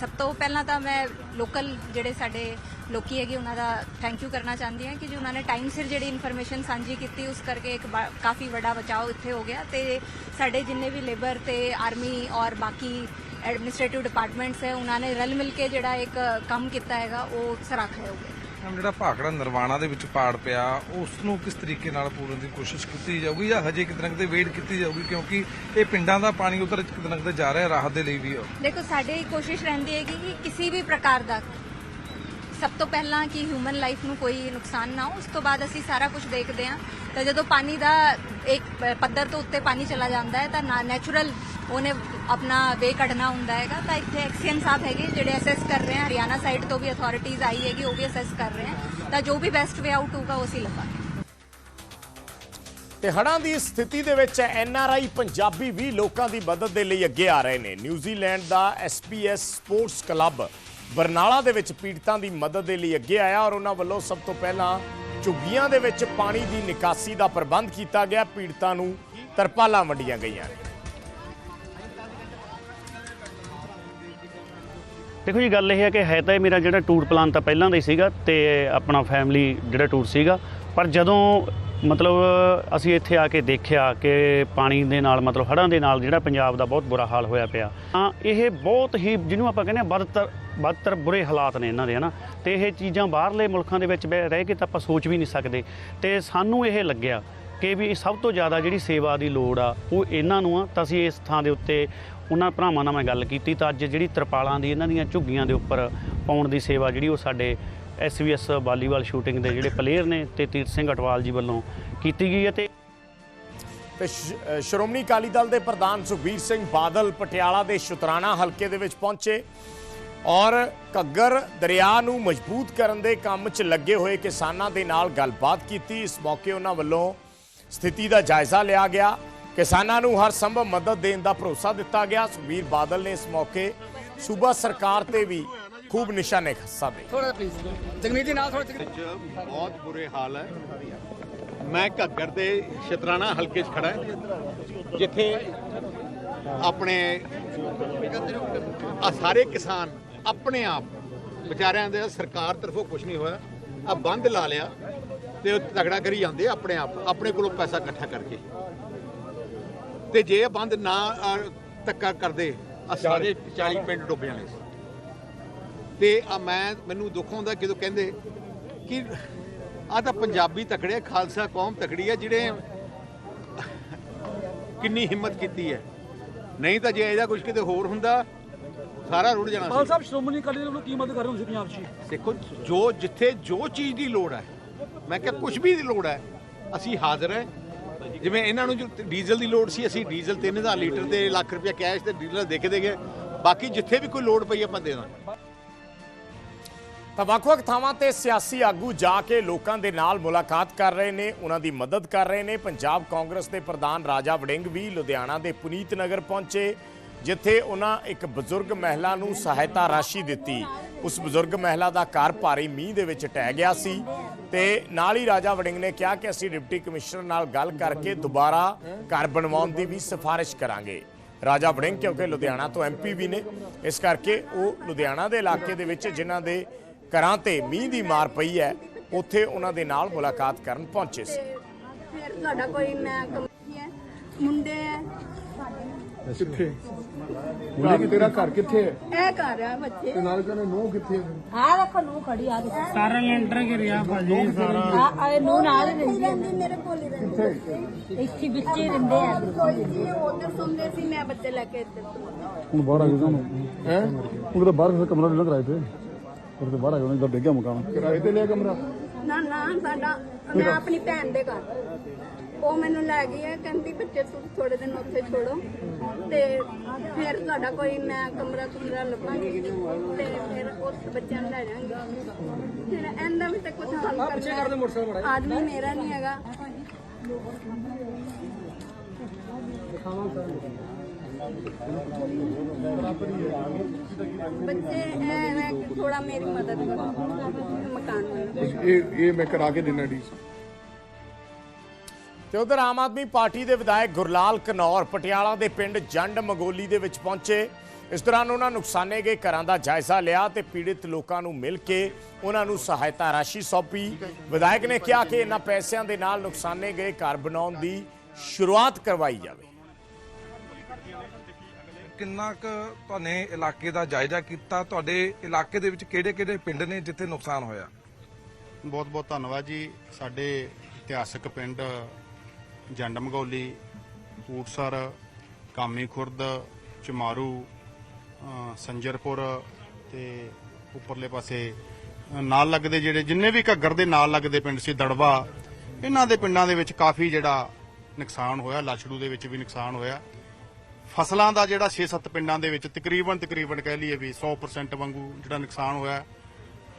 Speaker 7: ਸਭ ਤੋਂ ਪਹਿਲਾਂ ਤਾਂ ਮੈਂ ਲੋਕਲ ਜਿਹੜੇ ਸਾਡੇ ਲੋਕੀ ਹੈਗੇ, ਉਹਨਾਂ ਦਾ ਥੈਂਕ ਯੂ ਕਰਨਾ ਚਾਹੁੰਦੀ ਹਾਂ ਕਿ ਜੀ ਉਹਨਾਂ ਨੇ ਟਾਈਮ ਸਿਰ ਜਿਹੜੀ ਇਨਫੋਰਮੇਸ਼ਨ ਸਾਂਝੀ ਕੀਤੀ, ਉਸ ਕਰਕੇ ਇੱਕ ਬਾ- ਕਾਫੀ ਵੱਡਾ ਬਚਾਓ ਇੱਥੇ ਹੋ ਗਿਆ। ਤੇ ਸਾਡੇ ਜਿੰਨੇ ਵੀ ਲੇਬਰ ਤੇ ਆਰਮੀ ਔਰ ਬਾਕੀ ਐਡਮਿਨਿਸਟ੍ਰੇਟਿਵ ਡਿਪਾਰਟਮੈਂਟਸ ਹੈ, ਉਹਨਾਂ ਨੇ ਰਲ ਮਿਲ ਕੇ ਜਿਹੜਾ ਇੱਕ ਕੰਮ ਕੀਤਾ ਹੈਗਾ, ਉਹ ਸਰਾਖਾ ਹੋ ਗਿਆ।
Speaker 8: ਮੈਮ ਜਿਹੜਾ ਭਾਖੜਾ ਨਿਰਵਾਣਾ ਦੇ ਵਿੱਚ ਪਾੜ ਪਿਆ ਉਸ ਨੂੰ ਕਿਸ ਤਰੀਕੇ ਨਾਲ ਪੂਰਨ ਦੀ ਕੋਸ਼ਿਸ਼ ਕੀਤੀ ਜਾਊਗੀ ਜਾਂ ਹਜੇ ਕਿਤੇ ਕਿਤੇ ਵੇਟ ਕੀਤੀ ਜਾਊਗੀ? ਕਿਉਂਕਿ ਇਹ ਪਿੰਡਾਂ ਦਾ ਪਾਣੀ ਉਧਰ ਕਿਤੇ ਕਿਤੇ ਜਾ ਰਿਹਾ, ਰਾਹਤ ਦੇ ਲਈ ਵੀ
Speaker 7: ਦੇਖੋ, ਸਾਡੀ ਕੋਸ਼ਿਸ਼ ਰਹਿੰਦੀ ਹੈ ਕਿ ਕਿਸੇ ਵੀ ਪ੍ਰਕਾਰ ਦਾ ਸਭ ਤੋਂ ਪਹਿਲਾਂ ਕਿ ਹਿਊਮਨ ਲਾਈਫ ਨੂੰ ਕੋਈ ਨੁਕਸਾਨ ਨਾ ਹੋ, ਉਸ ਤੋਂ ਬਾਅਦ ਅਸੀਂ ਸਾਰਾ ਕੁਝ ਦੇਖਦੇ ਹਾਂ। ਤਾਂ ਜਦੋਂ ਪਾਣੀ ਦਾ ਇੱਕ ਪੱਧਰ ਤੋਂ ਉੱਤੇ ਪਾਣੀ ਚਲਾ ਜਾਂਦਾ ਹੈ, ਤਾਂ ਨੈਚੁਰਲ ਉਹਨੇ ਆਪਣਾ ਵੇ ਕੱਢਣਾ ਹੁੰਦਾ ਹੈਗਾ। ਤਾਂ ਇੱਥੇ ਐਕਸੀਅਨ ਸਾਹਿਬ ਹੈਗੇ ਜਿਹੜੇ ਅਸੈਸ ਕਰ ਰਹੇ ਆ। ਹਰਿਆਣਾ ਸਾਈਡ ਤੋਂ ਵੀ ਅਥਾਰਟੀਜ਼ ਆਈ ਹੈਗੀ, ਉਹ ਵੀ ਅਸੈਸ ਕਰ ਰਹੇ ਹਨ ਤਾਂ ਜੋ ਵੀ ਬੈਸਟ ਵੇ ਆਊਟ ਹੋਊਗਾ, ਉਹ ਅਸੀਂ ਲੱਭਾਂਗੇ
Speaker 1: ਤੇ ਹੜ੍ਹਾਂ ਦੀ ਸਥਿਤੀ ਦੇ ਵਿੱਚ ਐਨ ਆਰ ਆਈ ਪੰਜਾਬੀ ਵੀ ਲੋਕਾਂ ਦੀ ਮਦਦ ਦੇ ਲਈ ਅੱਗੇ ਆ ਰਹੇ ਨੇ। ਨਿਊਜ਼ੀਲੈਂਡ ਦਾ S P SPS sports club Barnala ਦੇ ਵਿੱਚ ਪੀੜਤਾਂ ਦੀ ਮਦਦ ਦੇ ਲਈ ਅੱਗੇ ਆਇਆ ਔਰ ਉਹਨਾਂ ਵੱਲੋਂ ਸਭ ਤੋਂ ਪਹਿਲਾਂ ਝੁੱਗੀਆਂ ਦੇ ਵਿੱਚ ਪਾਣੀ ਦੀ ਨਿਕਾਸੀ ਦਾ ਪ੍ਰਬੰਧ ਕੀਤਾ ਗਿਆ। ਪੀੜਤਾਂ ਨੂੰ ਤਰਪਾਲਾਂ ਵੰਡੀਆਂ ਗਈਆਂ। ਨੇ
Speaker 9: ਦੇਖੋ ਜੀ, ਗੱਲ ਇਹ ਹੈ ਕਿ ਹੈ ਤਾਂ ਇਹ ਮੇਰਾ ਜਿਹੜਾ ਟੂਰ ਪਲਾਨ ਤਾਂ ਪਹਿਲਾਂ ਦਾ ਹੀ ਸੀਗਾ ਤੇ ਆਪਣਾ ਫੈਮਿਲੀ ਜਿਹੜਾ ਟੂਰ ਸੀਗਾ। ਪਰ ਜਦੋਂ ਮਤਲਬ ਅਸੀਂ ਇੱਥੇ ਆ ਕੇ ਦੇਖਿਆ ਕਿ ਪਾਣੀ ਦੇ ਨਾਲ, ਮਤਲਬ ਹੜ੍ਹਾਂ ਦੇ ਨਾਲ ਜਿਹੜਾ ਪੰਜਾਬ ਦਾ ਬਹੁਤ ਬੁਰਾ ਹਾਲ ਹੋਇਆ ਪਿਆ। ਤਾਂ ਇਹ ਬਹੁਤ ਹੀ, ਜਿਹਨੂੰ ਆਪਾਂ ਕਹਿੰਦੇ ਆ ਬਦਤਰ ਬਦਤਰ ਬੁਰੇ ਹਾਲਾਤ ਨੇ ਇਹਨਾਂ ਦੇ, ਹਨਾ? ਤੇ ਇਹ ਚੀਜ਼ਾਂ ਬਾਹਰਲੇ ਮੁਲਕਾਂ ਦੇ ਵਿੱਚ ਬਹਿ- ਰਹਿ ਕੇ ਤਾਂ ਆਪਾਂ ਸੋਚ ਵੀ ਨਹੀਂ ਸਕਦੇ। ਤੇ ਸਾਨੂੰ ਇਹ ਲੱਗਿਆ ਕਿ ਵੀ ਸਭ ਤੋਂ ਜ਼ਿਆਦਾ ਜਿਹੜੀ ਸੇਵਾ ਦੀ ਲੋੜ ਆ, ਉਹ ਇਹਨਾਂ ਨੂੰ ਆ। ਤਾਂ ਅਸੀਂ ਇਸ ਥਾਂ ਦੇ ਉੱਤੇ ਉਹਨਾਂ ਭਰਾਵਾਂ ਨਾਲ ਮੈਂ ਗੱਲ ਕੀਤੀ ਤਾਂ ਅੱਜ ਜਿਹੜੀ ਤਰਪਾਲਾਂ ਦੀ, ਇਹਨਾਂ ਦੀਆਂ ਝੁੱਗੀਆਂ ਦੇ ਉੱਪਰ ਪਾਉਣ ਦੀ ਸੇਵਾ ਜਿਹੜੀ ਉਹ ਸਾਡੇ ਐਸਵੀਐਸ ਵਾਲੀਬਾਲ ਸ਼ੂਟਿੰਗ ਦੇ ਜਿਹੜੇ ਪਲੇਅਰ ਨੇ ਤੇ ਤੀਰਥ ਸਿੰਘ ਅਟਵਾਲ ਜੀ ਵੱਲੋਂ ਕੀਤੀ ਗਈ ਹੈ ਤੇ
Speaker 1: ਤੇ ਸ਼੍ਰੋਮਣੀ ਅਕਾਲੀ ਦਲ ਦੇ ਪ੍ਰਧਾਨ ਸੁਖਬੀਰ ਸਿੰਘ ਬਾਦਲ ਪਟਿਆਲਾ ਦੇ ਸ਼ੁਤਰਾਣਾ ਹਲਕੇ ਦੇ ਵਿੱਚ ਪਹੁੰਚੇ ਔਰ ਘੱਗਰ ਦਰਿਆ ਨੂੰ ਮਜ਼ਬੂਤ ਕਰਨ ਦੇ ਕੰਮ 'ਚ ਲੱਗੇ ਹੋਏ ਕਿਸਾਨਾਂ ਦੇ ਨਾਲ ਗੱਲਬਾਤ ਕੀਤੀ। ਇਸ ਮੌਕੇ ਉਹਨਾਂ ਵੱਲੋਂ ਸਥਿਤੀ ਦਾ ਜਾਇਜ਼ਾ ਲਿਆ ਗਿਆ। ਕਿਸਾਨਾਂ ਨੂੰ ਹਰ ਸੰਭਵ ਮਦਦ ਦੇਣ ਦਾ ਭਰੋਸਾ ਦਿੱਤਾ ਗਿਆ। ਸੁਖਬੀਰ ਬਾਦਲ ਨੇ ਇਸ ਮੌਕੇ ਸੂਬਾ ਸਰਕਾਰ ਤੇ ਵੀ ਖੂਬ ਨਿਸ਼ਾਨੇ ਸਾਧੇ
Speaker 10: ਬਹੁਤ ਬੁਰੇ ਹਾਲ ਹੈ। ਮੈਂ ਘੱਗਰ ਦੇ ਸ਼ਤਰਾਣਾ ਹਲਕੇ 'ਚ ਖੜਾ ਹਾਂ, ਜਿੱਥੇ ਆਪਣੇ ਆ ਸਾਰੇ ਕਿਸਾਨ ਆਪਣੇ ਆਪ ਵਿਚਾਰਿਆਂ ਦੇ ਸਰਕਾਰ ਤਰਫੋਂ ਕੁਝ ਨਹੀਂ ਹੋਇਆ। ਆ ਬੰਦ ਲਾ ਲਿਆ ਤੇ ਉਹ ਤਗੜਾ ਕਰੀ ਜਾਂਦੇ ਆ ਆਪਣੇ ਆਪ ਆਪਣੇ ਕੋਲੋਂ ਪੈਸਾ ਇਕੱਠਾ ਕਰਕੇ। ਤੇ ਜੇ ਇਹ ਬੰਦ ਨਾ ਧੱਕਾ ਕਰਦੇ ਆ ਸਾਰੇ 40 ਪਿੰਡ ਡੁੱਬ ਜਾਣੇ ਸੀ। ਤੇ ਆ ਮੈਂ ਮੈਨੂੰ ਦੁੱਖ ਹੁੰਦਾ ਜਦੋਂ ਕਹਿੰਦੇ ਕਿ ਆ ਤਾਂ ਪੰਜਾਬੀ ਤਕੜੇ ਖਾਲਸਾ ਕੌਮ ਤਕੜੀ ਹੈ ਜਿਹੜੇ ਕਿੰਨੀ ਹਿੰਮਤ ਕੀਤੀ ਹੈ। ਨਹੀਂ ਤਾਂ ਜੇ ਇਹਦਾ ਕੁਝ ਕਿਤੇ ਹੋਰ ਹੁੰਦਾ ਸਾਰਾ ਰੁੜ ਜਾਣਾ ਸੀ।
Speaker 11: ਸਾਹਿਬ ਸ਼੍ਰੋਮਣੀ ਅਕਾਲੀ ਦਲ ਨੂੰ ਕੀ ਮਦਦ ਕਰ ਰਹੇ ਹੋ ਤੁਸੀਂ ਪੰਜਾਬ 'ਚ?
Speaker 10: ਦੇਖੋ ਜੋ ਜਿੱਥੇ ਜੋ ਚੀਜ਼ ਦੀ ਲੋੜ ਹੈ ਮੈਂ ਕਿਹਾ ਕੁਝ ਵੀ ਦੀ ਲੋੜ ਹੈ ਅਸੀਂ ਹਾਜ਼ਰ ਹੈ। ਜਿਵੇਂ ਇਹਨਾਂ ਨੂੰ ਜੋ ਡੀਜ਼ਲ ਦੀ ਲੋੜ ਸੀ ਅਸੀਂ ਡੀਜ਼ਲ 3000 ਲੀਟਰ ਦੇ ਲੱਖ ਰੁਪਏ ਕੈਸ਼ ਤੇ ਡੀਲਰ ਦੇ ਕੇ ਦੇ ਗਏ। ਬਾਕੀ ਜਿੱਥੇ ਵੀ ਕੋਈ ਲੋੜ ਪਈ ਆਪਾਂ ਦੇ ਦਾਂਗੇ।
Speaker 1: ਤਾਂ ਵੱਖ-ਵੱਖ ਥਾਵਾਂ ਤੇ ਸਿਆਸੀ ਆਗੂ ਜਾ ਕੇ ਲੋਕਾਂ ਦੇ ਨਾਲ ਮੁਲਾਕਾਤ ਕਰ ਰਹੇ ਨੇ, ਉਹਨਾਂ ਦੀ ਮਦਦ ਕਰ ਰਹੇ ਨੇ। ਪੰਜਾਬ ਕਾਂਗਰਸ ਦੇ ਪ੍ਰਧਾਨ ਰਾਜਾ ਵੜਿੰਗ ਵੀ ਲੁਧਿਆਣਾ ਦੇ ਪੁਨੀਤ ਨਗਰ ਪਹੁੰਚੇ, ਜਿੱਥੇ ਉਹਨਾਂ ਇੱਕ ਬਜ਼ੁਰਗ ਮਹਿਲਾ ਨੂੰ ਸਹਾਇਤਾ ਰਾਸ਼ੀ ਦਿੱਤੀ। ਉਸ ਬਜ਼ੁਰਗ ਮਹਿਲਾ ਦਾ ਘਰ ਭਾਰੀ ਮੀਂਹ ਦੇ ਵਿੱਚ ਟਹਿ ਗਿਆ ਸੀ ਤੇ ਨਾਲ ਹੀ ਰਾਜਾ ਵੜਿੰਗ ਨੇ ਕਿਹਾ ਕਿ ਅਸੀਂ ਡਿਪਟੀ ਕਮਿਸ਼ਨਰ ਨਾਲ ਗੱਲ ਕਰਕੇ ਦੁਬਾਰਾ ਘਰ ਬਣਵਾਉਣ ਦੀ ਵੀ ਸਿਫਾਰਿਸ਼ ਕਰਾਂਗੇ। ਰਾਜਾ ਵੜਿੰਗ ਕਿਉਂਕਿ ਲੁਧਿਆਣਾ ਤੋਂ ਐਮਪੀ ਵੀ ਨੇ, ਇਸ ਕਰਕੇ ਉਹ ਲੁਧਿਆਣਾ ਦੇ ਇਲਾਕੇ ਦੇ ਵਿੱਚ ਜਿਨ੍ਹਾਂ ਦੇ ਘਰਾਂ ਤੇ ਮੀਂਹ ਦੀ ਮਾਰ ਪਈ ਹੈ ਉੱਥੇ ਉਹਨਾਂ ਦੇ ਨਾਲ ਮੁਲਾਕਾਤ ਕਰਨ ਪਹੁੰਚੇ ਸੀ।
Speaker 7: ਫਿਰ ਤੁਹਾਡਾ ਕੋਈ ਮੈਂ ਕਮੀ ਹੈ? ਮੁੰਡੇ ਹੈ।
Speaker 11: ਮੁੰਡੇ ਕੀ ਤੇਰਾ ਘਰ ਕਿੱਥੇ ਹੈ?
Speaker 7: ਇਹ ਘਰ ਹੈ ਬੱਚੇ।
Speaker 11: ਤੇ ਨਾਲ ਕਹਿੰਦੇ ਨੋ ਕਿੱਥੇ ਹੈ?
Speaker 7: ਆ ਦੇਖੋ ਨੂੰ ਖੜੀ ਆ
Speaker 11: ਸਾਰਾ ਲੈਂਟਰ ਗਿਰਿਆ ਭਾਜੀ ਸਾਰਾ।
Speaker 7: ਆ ਆ ਨੂੰ ਨਾਲ ਰਹਿੰਦੀ ਆ ਮੇਰੇ ਕੋਲ ਹੀ ਰਹਿੰਦੀ। ਇੱਥੇ ਵਿੱਚ ਹੀ ਰਹਿੰਦੇ ਆ। ਕੋਈ ਜੀ ਉਧਰ ਸੁਣਦੇ ਸੀ ਮੈਂ ਬੱਚੇ ਲੈ ਕੇ ਇੱਧਰ।
Speaker 11: ਹੁਣ ਬਾਹਰ ਆ ਗਏ ਤੁਹਾਨੂੰ ਹੈ? ਉਹ ਤਾਂ ਬਾਹਰ ਕਿਸੇ ਕਮਰਾ ਲੈ ਕਿਰਾਏ ਤੇ। ਫਿਰ ਤੇ ਬਾਹਰ ਆ ਗਏ ਉਹਨਾਂ ਦਾ ਡਿੱਗਿਆ ਮਕਾਨ। ਕਿਰਾਏ ਤੇ ਲਿਆ ਕਮਰਾ?
Speaker 7: ਨਾ ਨਾ ਸਾਡਾ ਮੈਂ ਆਪਣੀ ਭੈਣ ਦੇ ਘਰ। ਉਹ ਮੈਨੂੰ ਲੈ ਗਈ ਹੈ ਕਹਿੰਦੀ ਬੱਚੇ ਤੂੰ ਥੋੜੇ ਦਿਨ ਉੱਥੇ ਛੋੜੋ। ਤੇ ਫਿਰ ਤੁਹਾਡਾ ਕੋਈ ਮੈਂ ਕਮਰਾ ਕੁਮਰਾ ਲੱਭਾਂਗੀ ਤੇ ਫਿਰ ਉਸ ਬੱਚਿਆਂ ਨੂੰ ਲੈ ਜਾਵਾਂਗੀ। ਫਿਰ ਇਹਦਾ ਵੀ ਤੇ ਕੁਝ ਹੱਲ ਕਰਨਾ ਆਦਮੀ ਮੇਰਾ ਨਹੀਂ ਹੈਗਾ। ਬੱਚੇ ਐਵੇਂ ਥੋੜਾ ਮੇਰੀ ਮਦਦ ਕਰੋ ਮਕਾਨ ਬਣਾਉਣ
Speaker 11: ਇਹ ਇਹ ਮੈਂ ਕਰਾ ਕੇ ਦੇਣਾ ਡੀ
Speaker 1: ਤੇ ਉਧਰ ਆਮ ਆਦਮੀ ਪਾਰਟੀ ਦੇ ਵਿਧਾਇਕ ਗੁਰਲਾਲ ਕਨੌਰ ਪਟਿਆਲਾ ਦੇ ਪਿੰਡ ਜੰਡ ਮਗੋਲੀ ਦੇ ਵਿੱਚ ਪਹੁੰਚੇ। ਇਸ ਦੌਰਾਨ ਉਹਨਾਂ ਨੁਕਸਾਨੇ ਗਏ ਘਰਾਂ ਦਾ ਜਾਇਜ਼ਾ ਲਿਆ ਤੇ ਪੀੜਿਤ ਲੋਕਾਂ ਨੂੰ ਮਿਲ ਕੇ ਉਹਨਾਂ ਨੂੰ ਸਹਾਇਤਾ ਰਾਸ਼ੀ ਸੌਂਪੀ। ਵਿਧਾਇਕ ਨੇ ਕਿਹਾ ਕਿ ਇਹਨਾਂ ਪੈਸਿਆਂ ਦੇ ਨਾਲ ਨੁਕਸਾਨੇ ਗਏ ਘਰ ਬਣਾਉਣ ਦੀ ਸ਼ੁਰੂਆਤ ਕਰਵਾਈ ਜਾਵੇ।
Speaker 8: ਕਿੰਨਾ ਕੁ ਤੁਹਾਨੇ ਇਲਾਕੇ ਦਾ ਜਾਇਜ਼ਾ ਕੀਤਾ? ਤੁਹਾਡੇ ਇਲਾਕੇ ਦੇ ਵਿੱਚ ਕਿਹੜੇ-ਕਿਹੜੇ ਪਿੰਡ ਨੇ ਜਿੱਥੇ ਨੁਕਸਾਨ ਹੋਇਆ?
Speaker 12: ਬਹੁਤ ਬਹੁਤ ਧੰਨਵਾਦ ਜੀ। ਸਾਡੇ ਇਤਿਹਾਸਕ ਪਿੰਡ ਜੰਡ ਮਗੌਲੀ ਊਟਸਰ ਕਾਮੀ ਖੁਰਦ, ਚਮਾਰੂ ਸੰਜਰਪੁਰ ਤੇ ਉੱਪਰਲੇ ਪਾਸੇ ਨਾਲ ਲੱਗਦੇ ਜਿਹੜੇ ਜਿੰਨੇ ਵੀ ਘੱਗਰ ਦੇ ਨਾਲ ਲੱਗਦੇ ਪਿੰਡ ਸੀ, ਦੜਵਾ, ਇਹਨਾਂ ਦੇ ਪਿੰਡਾਂ ਦੇ ਵਿੱਚ ਕਾਫੀ ਜਿਹੜਾ ਨੁਕਸਾਨ ਹੋਇਆ, ਲਾਛੜੂ ਦੇ ਵਿੱਚ ਵੀ ਨੁਕਸਾਨ ਹੋਇਆ। ਫਸਲਾਂ ਦਾ ਜਿਹੜਾ 6-7 ਪਿੰਡਾਂ ਦੇ ਵਿੱਚ ਤਕਰੀਬਨ ਤਕਰੀਬਨ ਕਹਿ ਲਈਏ ਵੀ 100% ਵਾਂਗੂ ਜਿਹੜਾ ਨੁਕਸਾਨ ਹੋਇਆ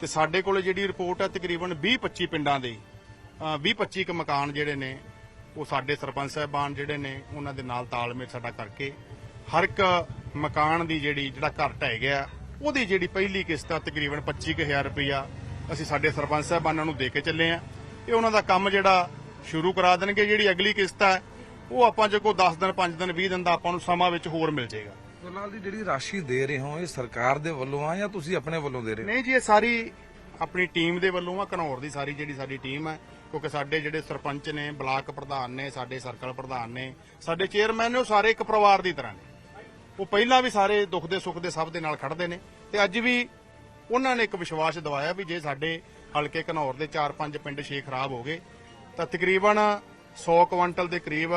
Speaker 12: ਤੇ ਸਾਡੇ ਕੋਲੇ ਜਿਹੜੀ ਰਿਪੋਰਟ ਹੈ ਤਕਰੀਬਨ 20-25 ਪਿੰਡਾਂ ਦੇ 20-25 ਕ ਮਕਾਨ ਜਿਹੜੇ ਨੇ, ਉਹ ਸਾਡੇ ਸਰਪੰਚ ਸਾਹਿਬਾਨ ਜਿਹੜੇ ਨੇ, ਉਹਨਾਂ ਦੇ ਨਾਲ ਤਾਲਮੇਲ ਸਾਡਾ ਕਰਕੇ ਹਰ ਇੱਕ ਮਕਾਨ ਦੀ ਜਿਹੜੀ ਜਿਹੜਾ ਘਰ ਢਹਿ ਗਿਆ, ਉਹਦੀ ਜਿਹੜੀ ਪਹਿਲੀ ਕਿਸ਼ਤ ਆ ਤਕਰੀਬਨ 25000 ਰੁਪਇਆ ਅਸੀਂ ਸਾਡੇ ਸਰਪੰਚ ਸਾਹਿਬਾਨਾਂ ਨੂੰ ਦੇ ਕੇ ਚੱਲੇ ਆ ਇਹ ਉਹਨਾਂ ਦਾ ਕੰਮ ਜਿਹੜਾ ਸ਼ੁਰੂ ਕਰਾ ਦੇਣਗੇ, ਜਿਹੜੀ ਅਗਲੀ ਕਿਸ਼ਤ ਹੈ ਉਹ ਆਪਾਂ ਜੇ ਕੋਈ 10 ਦਿਨ 5 ਦਿਨ 20 ਦਿਨ ਦਾ ਆਪਾਂ ਨੂੰ ਸਮਾਂ ਵਿੱਚ ਹੋਰ ਮਿਲ ਜਾਏਗਾ।
Speaker 8: ਗੁਰਲਾਲ ਦੀ ਜਿਹੜੀ ਰਾਸ਼ੀ ਦੇ ਰਹੇ ਹੋ ਇਹ ਸਰਕਾਰ ਦੇ ਵੱਲੋਂ ਆ ਜਾਂ ਤੁਸੀਂ ਆਪਣੇ ਵੱਲੋਂ ਦੇ ਰਹੇ ਹੋ?
Speaker 12: ਨਹੀਂ ਜੀ ਇਹ ਸਾਰੀ ਆਪਣੀ ਟੀਮ ਦੇ ਵੱਲੋਂ ਆ ਘਨੌਰ ਦੀ ਸਾਰੀ ਜਿਹੜੀ ਸਾਡੀ ਟੀਮ ਹੈ ਕਿਉਂਕਿ ਸਾਡੇ ਜਿਹੜੇ ਸਰਪੰਚ ਨੇ ਬਲਾਕ ਪ੍ਰਧਾਨ ਨੇ ਸਾਡੇ ਸਰਕਲ ਪ੍ਰਧਾਨ ਨੇ ਸਾਡੇ ਚੇਅਰਮੈਨ ਨੇ ਉਹ ਸਾਰੇ ਇੱਕ ਪਰਿਵਾਰ ਦੀ ਤਰ੍ਹਾਂ ਨੇ। ਉਹ ਪਹਿਲਾਂ ਵੀ ਸਾਰੇ ਦੁੱਖ ਦੇ ਸੁੱਖ ਦੇ ਸਭ ਦੇ ਨਾਲ ਖੜਦੇ ਨੇ ਤੇ ਅੱਜ ਵੀ ਉਹਨਾਂ ਨੇ ਇੱਕ ਵਿਸ਼ਵਾਸ ਦਿਵਾਇਆ ਵੀ ਜੇ ਸਾਡੇ ਹਲਕੇ ਘਨੌਰ ਦੇ 4-5 ਪਿੰਡ ਛੇ ਖਰਾਬ ਹੋ ਗਏ ਤਾਂ ਤਕਰੀਬਨ 100 ਕੁਇੰਟਲ ਦੇ ਕਰੀਬ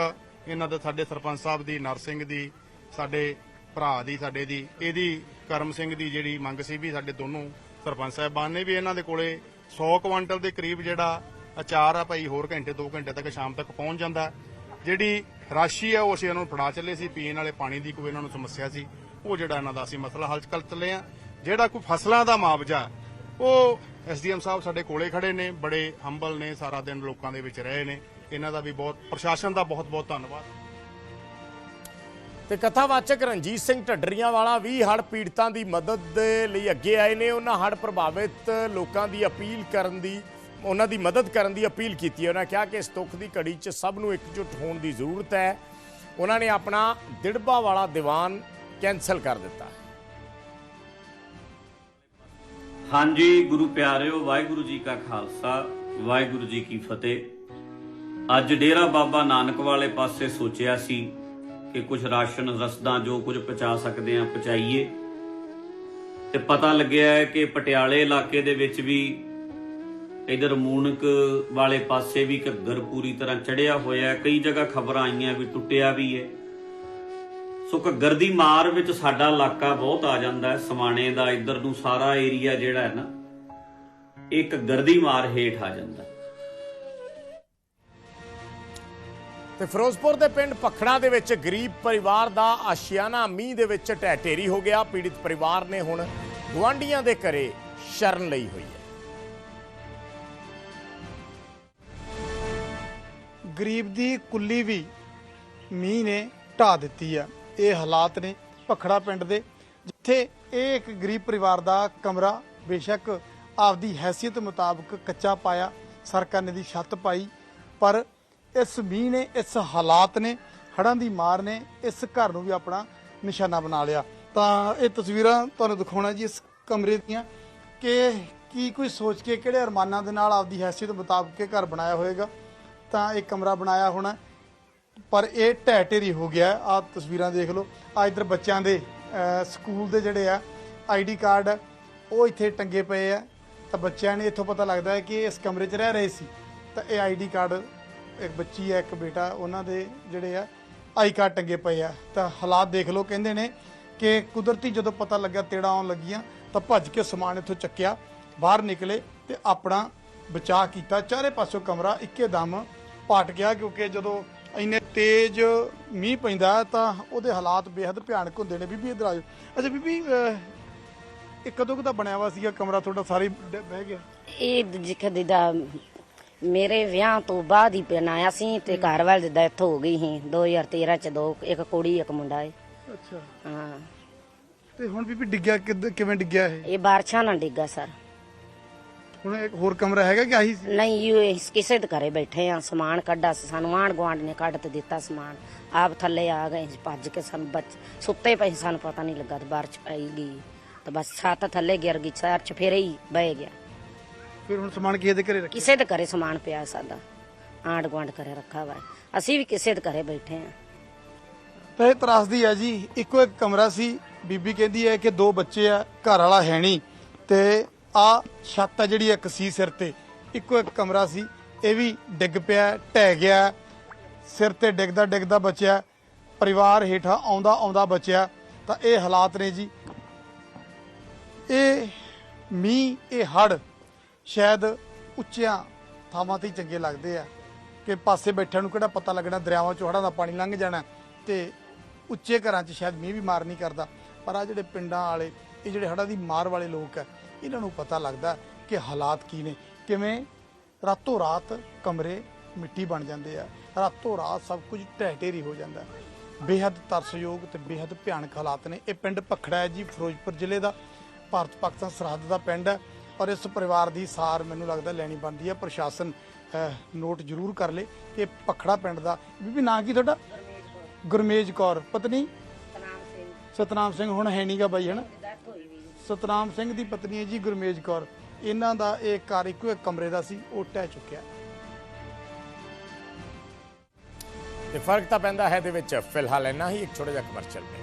Speaker 12: ਇਹਨਾਂ ਦਾ ਸਾਡੇ ਸਰਪੰਚ ਸਾਹਿਬ ਦੀ ਨਰਸਿੰਘ ਦੀ, ਸਾਡੇ ਭਰਾ ਦੀ, ਸਾਡੇ ਦੀ, ਇਹਦੀ, ਕਰਮ ਸਿੰਘ ਦੀ ਜਿਹੜੀ ਮੰਗ ਸੀ ਵੀ ਸਾਡੇ ਦੋਨੋਂ ਸਰਪੰਚ ਸਾਹਿਬਾਨ ਨੇ ਵੀ ਇਹਨਾਂ ਦੇ ਕੋਲੇ 100 ਕੁਇੰਟਲ ਦੇ ਕਰੀਬ ਜਿਹੜਾ ਅਚਾਰ ਆ ਭਾਈ ਹੋਰ ਘੰਟੇ 2 ਘੰਟੇ ਤੱਕ ਸ਼ਾਮ ਤੱਕ ਪਹੁੰਚ ਜਾਂਦਾ। ਜਿਹੜੀ ਰਾਸ਼ੀ ਆ ਉਹ ਅਸੀਂ ਇਹਨਾਂ ਨੂੰ ਫੜਾ ਚੱਲੇ ਸੀ, ਪੀਣ ਵਾਲੇ ਪਾਣੀ ਦੀ ਕੋਈ ਇਹਨਾਂ ਨੂੰ ਸਮੱਸਿਆ ਸੀ, ਉਹ ਜਿਹੜਾ ਇਹਨਾਂ ਦਾ ਅਸੀਂ ਮਸਲਾ ਹੱਲ ਕਰ ਚੱਲੇ ਆ ਜਿਹੜਾ ਕੋਈ ਫਸਲਾਂ ਦਾ ਮੁਆਵਜ਼ਾ, ਉਹ ਐਸਡੀਐਮ ਸਾਹਿਬ ਸਾਡੇ ਕੋਲੇ ਖੜੇ ਨੇ, ਬੜੇ ਹੰਬਲ ਨੇ, ਸਾਰਾ ਦਿਨ ਲੋਕਾਂ ਦੇ ਵਿੱਚ ਰਹੇ ਨੇ। ਇਹਨਾਂ ਦਾ ਵੀ ਬਹੁਤ ਪ੍ਰਸ਼ਾਸਨ ਦਾ ਬਹੁਤ ਬਹੁਤ ਧੰਨਵਾਦ।
Speaker 1: ਤੇ ਕਥਾਵਾਚਕ ਰਣਜੀਤ ਸਿੰਘ ਢੱਡਰੀਆਂ ਵਾਲਾ ਵੀ ਹੜ੍ਹ ਪੀੜਤਾਂ ਦੀ ਮਦਦ ਦੇ ਲਈ ਅੱਗੇ ਆਏ ਨੇ। ਉਹਨਾਂ ਹੜ੍ਹ ਪ੍ਰਭਾਵਿਤ ਲੋਕਾਂ ਦੀ ਅਪੀਲ ਕਰਨ ਦੀ ਉਹਨਾਂ ਦੀ ਮਦਦ ਕਰਨ ਦੀ ਅਪੀਲ ਕੀਤੀ ਹੈ। ਉਹਨਾਂ ਕਿਹਾ ਕਿ ਇਸ ਦੁੱਖ ਦੀ ਘੜੀ 'ਚ ਸਭ ਨੂੰ ਇਕਜੁੱਟ ਹੋਣ ਦੀ ਜ਼ਰੂਰਤ ਹੈ। ਉਹਨਾਂ ਨੇ ਆਪਣਾ ਦਿੜਬਾ ਵਾਲਾ ਦੀਵਾਨ ਕੈਨਸਲ ਕਰ ਦਿੱਤਾ।
Speaker 13: ਹਾਂਜੀ ਗੁਰੂ ਪਿਆਰਿਓ ਵਾਹਿਗੁਰੂ ਜੀ ਕਾ ਖਾਲਸਾ ਵਾਹਿਗੁਰੂ ਜੀ ਕੀ ਫਤਿਹ। ਅੱਜ ਡੇਰਾ ਬਾਬਾ ਨਾਨਕ ਵਾਲੇ ਪਾਸੇ ਸੋਚਿਆ ਸੀ ਕਿ ਕੁਝ ਰਾਸ਼ਨ, ਰਸਦਾਂ ਜੋ ਕੁਝ ਪਹੁੰਚਾ ਸਕਦੇ ਆ ਪਹੁੰਚਾਈਏ। ਤੇ ਪਤਾ ਲੱਗਿਆ ਹੈ ਕਿ ਪਟਿਆਲੇ ਇਲਾਕੇ ਦੇ ਵਿੱਚ ਵੀ ਇਧਰ ਮੂਨਕ ਵਾਲੇ ਪਾਸੇ ਵੀ ਘੱਗਰ ਪੂਰੀ ਤਰ੍ਹਾਂ ਚੜਿਆ ਹੋਇਆ ਕਈ ਜਗ੍ਹਾ ਖਬਰਾਂ ਆਈਆਂ ਵੀ ਟੁੱਟਿਆ ਵੀ ਹੈ। ਸੋ ਘੱਗਰ ਦੀ ਮਾਰ ਵਿੱਚ ਸਾਡਾ ਇਲਾਕਾ ਬਹੁਤ ਆ ਜਾਂਦਾ ਹੈ। ਸਮਾਣੇ ਦਾ ਇੱਧਰ ਨੂੰ ਸਾਰਾ ਏਰੀਆ ਜਿਹੜਾ ਹੈ ਨਾ ਇਹ ਘੱਗਰ ਦੀ ਮਾਰ ਹੇਠ ਆ ਜਾਂਦਾ
Speaker 1: ਤੇ ਫਿਰੋਜ਼ਪੁਰ ਦੇ ਪਿੰਡ ਪਖੜਾ ਦੇ ਵਿੱਚ ਗਰੀਬ ਪਰਿਵਾਰ ਦਾ ਆਸ਼ਿਆਨਾ ਮੀਂਹ ਦੇ ਵਿੱਚ ਢਹਿ ਢੇਰੀ ਹੋ ਗਿਆ। ਪੀੜਿਤ ਪਰਿਵਾਰ ਨੇ ਹੁਣ ਗੁਆਂਢੀਆਂ ਦੇ ਘਰੇ ਸ਼ਰਨ ਲਈ ਹੋਈ ਹੈ।
Speaker 14: ਗਰੀਬ ਦੀ ਕੁੱਲੀ ਵੀ ਮੀਂਹ ਨੇ ਢਾ ਦਿੱਤੀ ਆ। ਇਹ ਹਾਲਾਤ ਨੇ ਭਖੜਾ ਪਿੰਡ ਦੇ, ਜਿੱਥੇ ਇਹ ਇੱਕ ਗਰੀਬ ਪਰਿਵਾਰ ਦਾ ਕਮਰਾ ਬੇਸ਼ੱਕ ਆਪਦੀ ਹੈਸੀਅਤ ਮੁਤਾਬਕ ਕੱਚਾ ਪਾਇਆ। ਸਰਕਾਰ ਨੇ ਦੀ ਛੱਤ ਪਾਈ, ਪਰ ਇਸ ਮੀਂਹ ਨੇ, ਇਸ ਹਾਲਾਤ ਨੇ, ਹੜ੍ਹਾਂ ਦੀ ਮਾਰ ਨੇ, ਇਸ ਘਰ ਨੂੰ ਵੀ ਆਪਣਾ ਨਿਸ਼ਾਨਾ ਬਣਾ ਲਿਆ। ਤਾਂ ਇਹ ਤਸਵੀਰਾਂ ਤੁਹਾਨੂੰ ਦਿਖਾਉਣਾ ਜੀ ਇਸ ਕਮਰੇ ਦੀਆਂ ਕਿ ਕੀ ਕੋਈ ਸੋਚ ਕੇ ਕਿਹੜੇ ਅਰਮਾਨਾਂ ਦੇ ਨਾਲ ਆਪਦੀ ਹੈਸੀਅਤ ਮੁਤਾਬਕ ਘਰ ਬਣਾਇਆ ਹੋਵੇਗਾ ਤਾਂ ਇਹ ਕਮਰਾ ਬਣਾਇਆ ਹੋਣਾ, ਪਰ ਇਹ ਢਹਿ ਢੇਰੀ ਹੋ ਗਿਆ। ਆ ਤਸਵੀਰਾਂ ਦੇਖ ਲਓ। ਆ ਇਧਰ ਬੱਚਿਆਂ ਦੇ ਸਕੂਲ ਦੇ ਜਿਹੜੇ ਆ ਆਈਡੀ ਕਾਰਡ, ਉਹ ਇੱਥੇ ਟੰਗੇ ਪਏ ਆ। ਤਾਂ ਬੱਚਿਆਂ ਨੇ ਇੱਥੋਂ ਪਤਾ ਲੱਗਦਾ ਹੈ ਕਿ ਇਸ ਕਮਰੇ 'ਚ ਰਹਿ ਰਹੇ ਸੀ। ਤਾਂ ਇਹ ਆਈਡੀ ਕਾਰਡ ਇੱਕ ਬੱਚੀ ਹੈ, ਇੱਕ ਬੇਟਾ, ਉਹਨਾਂ ਦੇ ਜਿਹੜੇ ਆ, ਆਈ ਕਾਰਡ ਟੰਗੇ ਪਏ ਆ। ਤਾਂ ਹਾਲਾਤ ਦੇਖ ਲਓ, ਕਹਿੰਦੇ ਨੇ ਕਿ ਕੁਦਰਤੀ ਜਦੋਂ ਪਤਾ ਲੱਗਾ ਤੇੜਾ ਆਉਣ ਲੱਗੀਆਂ, ਤਾਂ ਭੱਜ ਕੇ ਸਮਾਨ ਇੱਥੋਂ ਚੱਕਿਆ, ਬਾਹਰ ਨਿਕਲੇ ਤੇ ਆਪਣਾ ਬਚਾਅ ਕੀਤਾ। ਚਾਰੇ ਪਾਸੋਂ ਕਮਰਾ ਇੱਕੇ ਦਮ ਪਾਟ ਗਿਆ, ਕਿਉਂਕਿ ਜਦੋਂ ਇੰਨੇ ਤੇਜ਼ ਮੀਂਹ ਪੈਂਦਾ, ਤਾਂ ਉਹਦੇ ਹਾਲਾਤ ਬੇहद ਭਿਆਨਕ ਹੁੰਦੇ ਨੇ। ਬੀਬੀ, ਇਧਰ ਆਜੋ ਅੱਛਾ, ਬੀਬੀ ਇਹ ਕਦੋਂ ਕੁ ਦਾ ਬਣਿਆ ਹੋਇਆ ਸੀਗਾ ਕਮਰਾ? ਤੁਹਾਡਾ ਸਾਰੇ ਬਹਿ ਗਿਆ।
Speaker 15: ਇਹ ਦੂਜੀ ਕਦੀ ਦਾ ਮੇਰੇ ਵਿਆਹ ਤੋਂ ਬਾਅਦ ਹੀ ਬਣਾਇਆ ਸੀ ਤੇ ਘਰ ਵਾਲੇ ਦੀ ਡੈਥ ਹੋ ਗਈ ਸੀ 2013 ਚ ਦੋ ਇੱਕ ਕੁੜੀ ਇੱਕ ਮੁੰਡਾ ਹੈ
Speaker 14: ਅੱਛਾ।
Speaker 15: ਹਾਂ।
Speaker 14: ਤੇ ਹੁਣ ਬੀਬੀ ਡਿੱਗਿਆ ਕਿੱਦ- ਕਿਵੇਂ ਡਿੱਗਿਆ ਇਹ?
Speaker 15: ਇਹ ਬਾਰਛਾ ਨਾਲ ਡਿੱਗਾ ਸਰ।
Speaker 14: ਹੁਣ ਇੱਕ ਹੋਰ ਕਮਰਾ ਹੈਗਾ ਕਿ ਆਹੀ ਸੀ?
Speaker 15: ਨਹੀਂ ਯੂ ਇਸ ਕਿਸੇ ਦੇ ਘਰੇ ਬੈਠੇ ਆ ਸਮਾਨ ਕੱਢਾ ਸੀ, ਸਾਨੂੰ ਆਂਢ ਗੁਆਂਢ ਨੇ ਕੱਢ ਤੇ ਦਿੱਤਾ ਸਮਾਨ। ਆਪ ਥੱਲੇ ਆ ਗਏ ਭੱਜ ਕੇ ਸਾਨੂੰ ਬੱਚ ਸੁੱਤੇ ਪਏ ਸੀ, ਸਾਨੂੰ ਪਤਾ ਨਹੀਂ ਲੱਗਾ ਤੇ ਬਾਰਿਸ਼ ਪਈ ਗਈ। ਤੇ ਬਸ ਛੱਤ ਥੱਲੇ ਗਿਰ ਗਈ ਚਾਰ ਚਫੇਰੇ ਹੀ ਬਹਿ ਗਿਆ।
Speaker 14: ਫਿਰ ਹੁਣ ਸਮਾਨ ਕਿਸੇ ਦੇ ਘਰੇ ਰੱਖਿਆ?
Speaker 15: ਕਿਸੇ ਦੇ ਘਰੇ ਸਮਾਨ ਪਿਆ ਸਾਡਾ। ਆਂਢ ਗੁਆਂਢ ਘਰੇ ਰੱਖਾ ਵਾ। ਅਸੀਂ ਵੀ ਕਿਸੇ ਦੇ ਘਰੇ ਬੈਠੇ ਆ।
Speaker 14: ਤਾਂ ਇਹ ਤਰਾਸਦੀ ਹੈ ਜੀ। ਇੱਕੋ ਇੱਕ ਕਮਰਾ ਸੀ। ਬੀਬੀ ਕਹਿੰਦੀ ਹੈ ਕਿ ਦੋ ਬੱਚੇ ਆ ਘਰ ਵਾਲਾ ਹੈ ਨਹੀਂ। ਤੇ ਆ ਛੱਤ ਆ ਜਿਹੜੀ ਇੱਕ ਸੀ ਸਿਰ ਤੇ। ਇੱਕੋ ਇੱਕ ਕਮਰਾ ਸੀ। ਇਹ ਵੀ ਡਿੱਗ ਪਿਆ ਢਹਿ ਗਿਆ। ਸਿਰ ਤੇ ਡਿੱਗਦਾ ਡਿੱਗਦਾ ਬਚਿਆ। ਪਰਿਵਾਰ ਹੇਠਾਂ ਆਉਂਦਾ ਆਉਂਦਾ ਬਚਿਆ। ਤਾਂ ਇਹ ਹਾਲਾਤ ਨੇ ਜੀ। ਇਹ ਮੀਂਹ ਇਹ ਹੜ ਸ਼ਾਇਦ ਉੱਚੀਆਂ ਥਾਵਾਂ ਤੇ ਚੰਗੇ ਲੱਗਦੇ ਆ ਕਿ ਪਾਸੇ ਬੈਠਿਆਂ ਨੂੰ ਕਿਹੜਾ ਪਤਾ ਲੱਗਣਾ, ਦਰਿਆਵਾਂ ਚੋਂ ਹੜਾਂ ਦਾ ਪਾਣੀ ਲੰਘ ਜਾਣਾ ਤੇ ਉੱਚੇ ਘਰਾਂ 'ਚ ਸ਼ਾਇਦ ਮੀਂਹ ਵੀ ਮਾਰ ਨਹੀਂ ਕਰਦਾ। ਪਰ ਆ ਜਿਹੜੇ ਪਿੰਡਾਂ ਵਾਲੇ, ਇਹ ਜਿਹੜੇ ਹੜਾਂ ਦੀ ਮਾਰ ਵਾਲੇ ਲੋਕ ਆ, ਇਹਨਾਂ ਨੂੰ ਪਤਾ ਲੱਗਦਾ ਕਿ ਹਾਲਾਤ ਕੀ ਨੇ। ਕਿਵੇਂ ਰਾਤੋਂ ਰਾਤ ਕਮਰੇ ਮਿੱਟੀ ਬਣ ਜਾਂਦੇ ਆ, ਰਾਤੋਂ ਰਾਤ ਸਭ ਕੁਝ ਢਹਿ ਢੇਰੀ ਹੋ ਜਾਂਦਾ। ਬੇਹੱਦ ਤਰਸਯੋਗ ਤੇ ਬੇਹੱਦ ਭਿਆਨਕ ਹਾਲਾਤ ਨੇ। ਇਹ ਪਿੰਡ ਪਖੜਾ ਹੈ ਜੀ, ਫਿਰੋਜ਼ਪੁਰ ਜ਼ਿਲ੍ਹੇ ਦਾ। ਭਾਰਤ ਪਾਕਿਸਤਾਨ ਸਰਹੱਦ ਦਾ ਪਿੰਡ ਹੈ। ਔਰ ਇਸ ਪਰਿਵਾਰ ਦੀ ਸਾਰ ਮੈਨੂੰ ਲੱਗਦਾ ਲੈਣੀ ਬਣਦੀ ਹੈ। ਪ੍ਰਸ਼ਾਸਨ ਨੋਟ ਜ਼ਰੂਰ ਕਰ ਲੇ ਕਿ ਪਖੜਾ ਪਿੰਡ ਦਾ। ਬੀਬੀ ਨਾਂ ਕੀ ਤੁਹਾਡਾ? ਗੁਰਮੇਜ ਕੌਰ। ਪਤਨੀ? ਸਤਨਾਮ ਸਿੰਘ। ਹੁਣ ਹੈ ਨਹੀਂਗਾ ਬਾਈ ਹਨਾ? ਸਤਨਾਮ ਸਿੰਘ ਦੀ ਪਤਨੀ ਹੈ ਜੀ ਗੁਰਮੇਜ ਕੌਰ। ਇਹਨਾਂ ਦਾ ਇਹ ਘਰ ਇੱਕੋ ਇੱਕ ਕਮਰੇ ਦਾ ਸੀ ਉਹ ਟਹਿ ਚੁੱਕਿਆ।
Speaker 1: ਤੇ ਫ਼ਰਕ ਤਾਂ ਪੈਂਦਾ ਹੈ ਦੇ ਵਿੱਚ। ਫਿਲਹਾਲ ਇੰਨਾ ਹੀ ਇੱਕ ਛੋਟਾ ਜਿਹਾ ਕਮਰਸ਼ੀਅਲ ਬ੍ਰੇਕ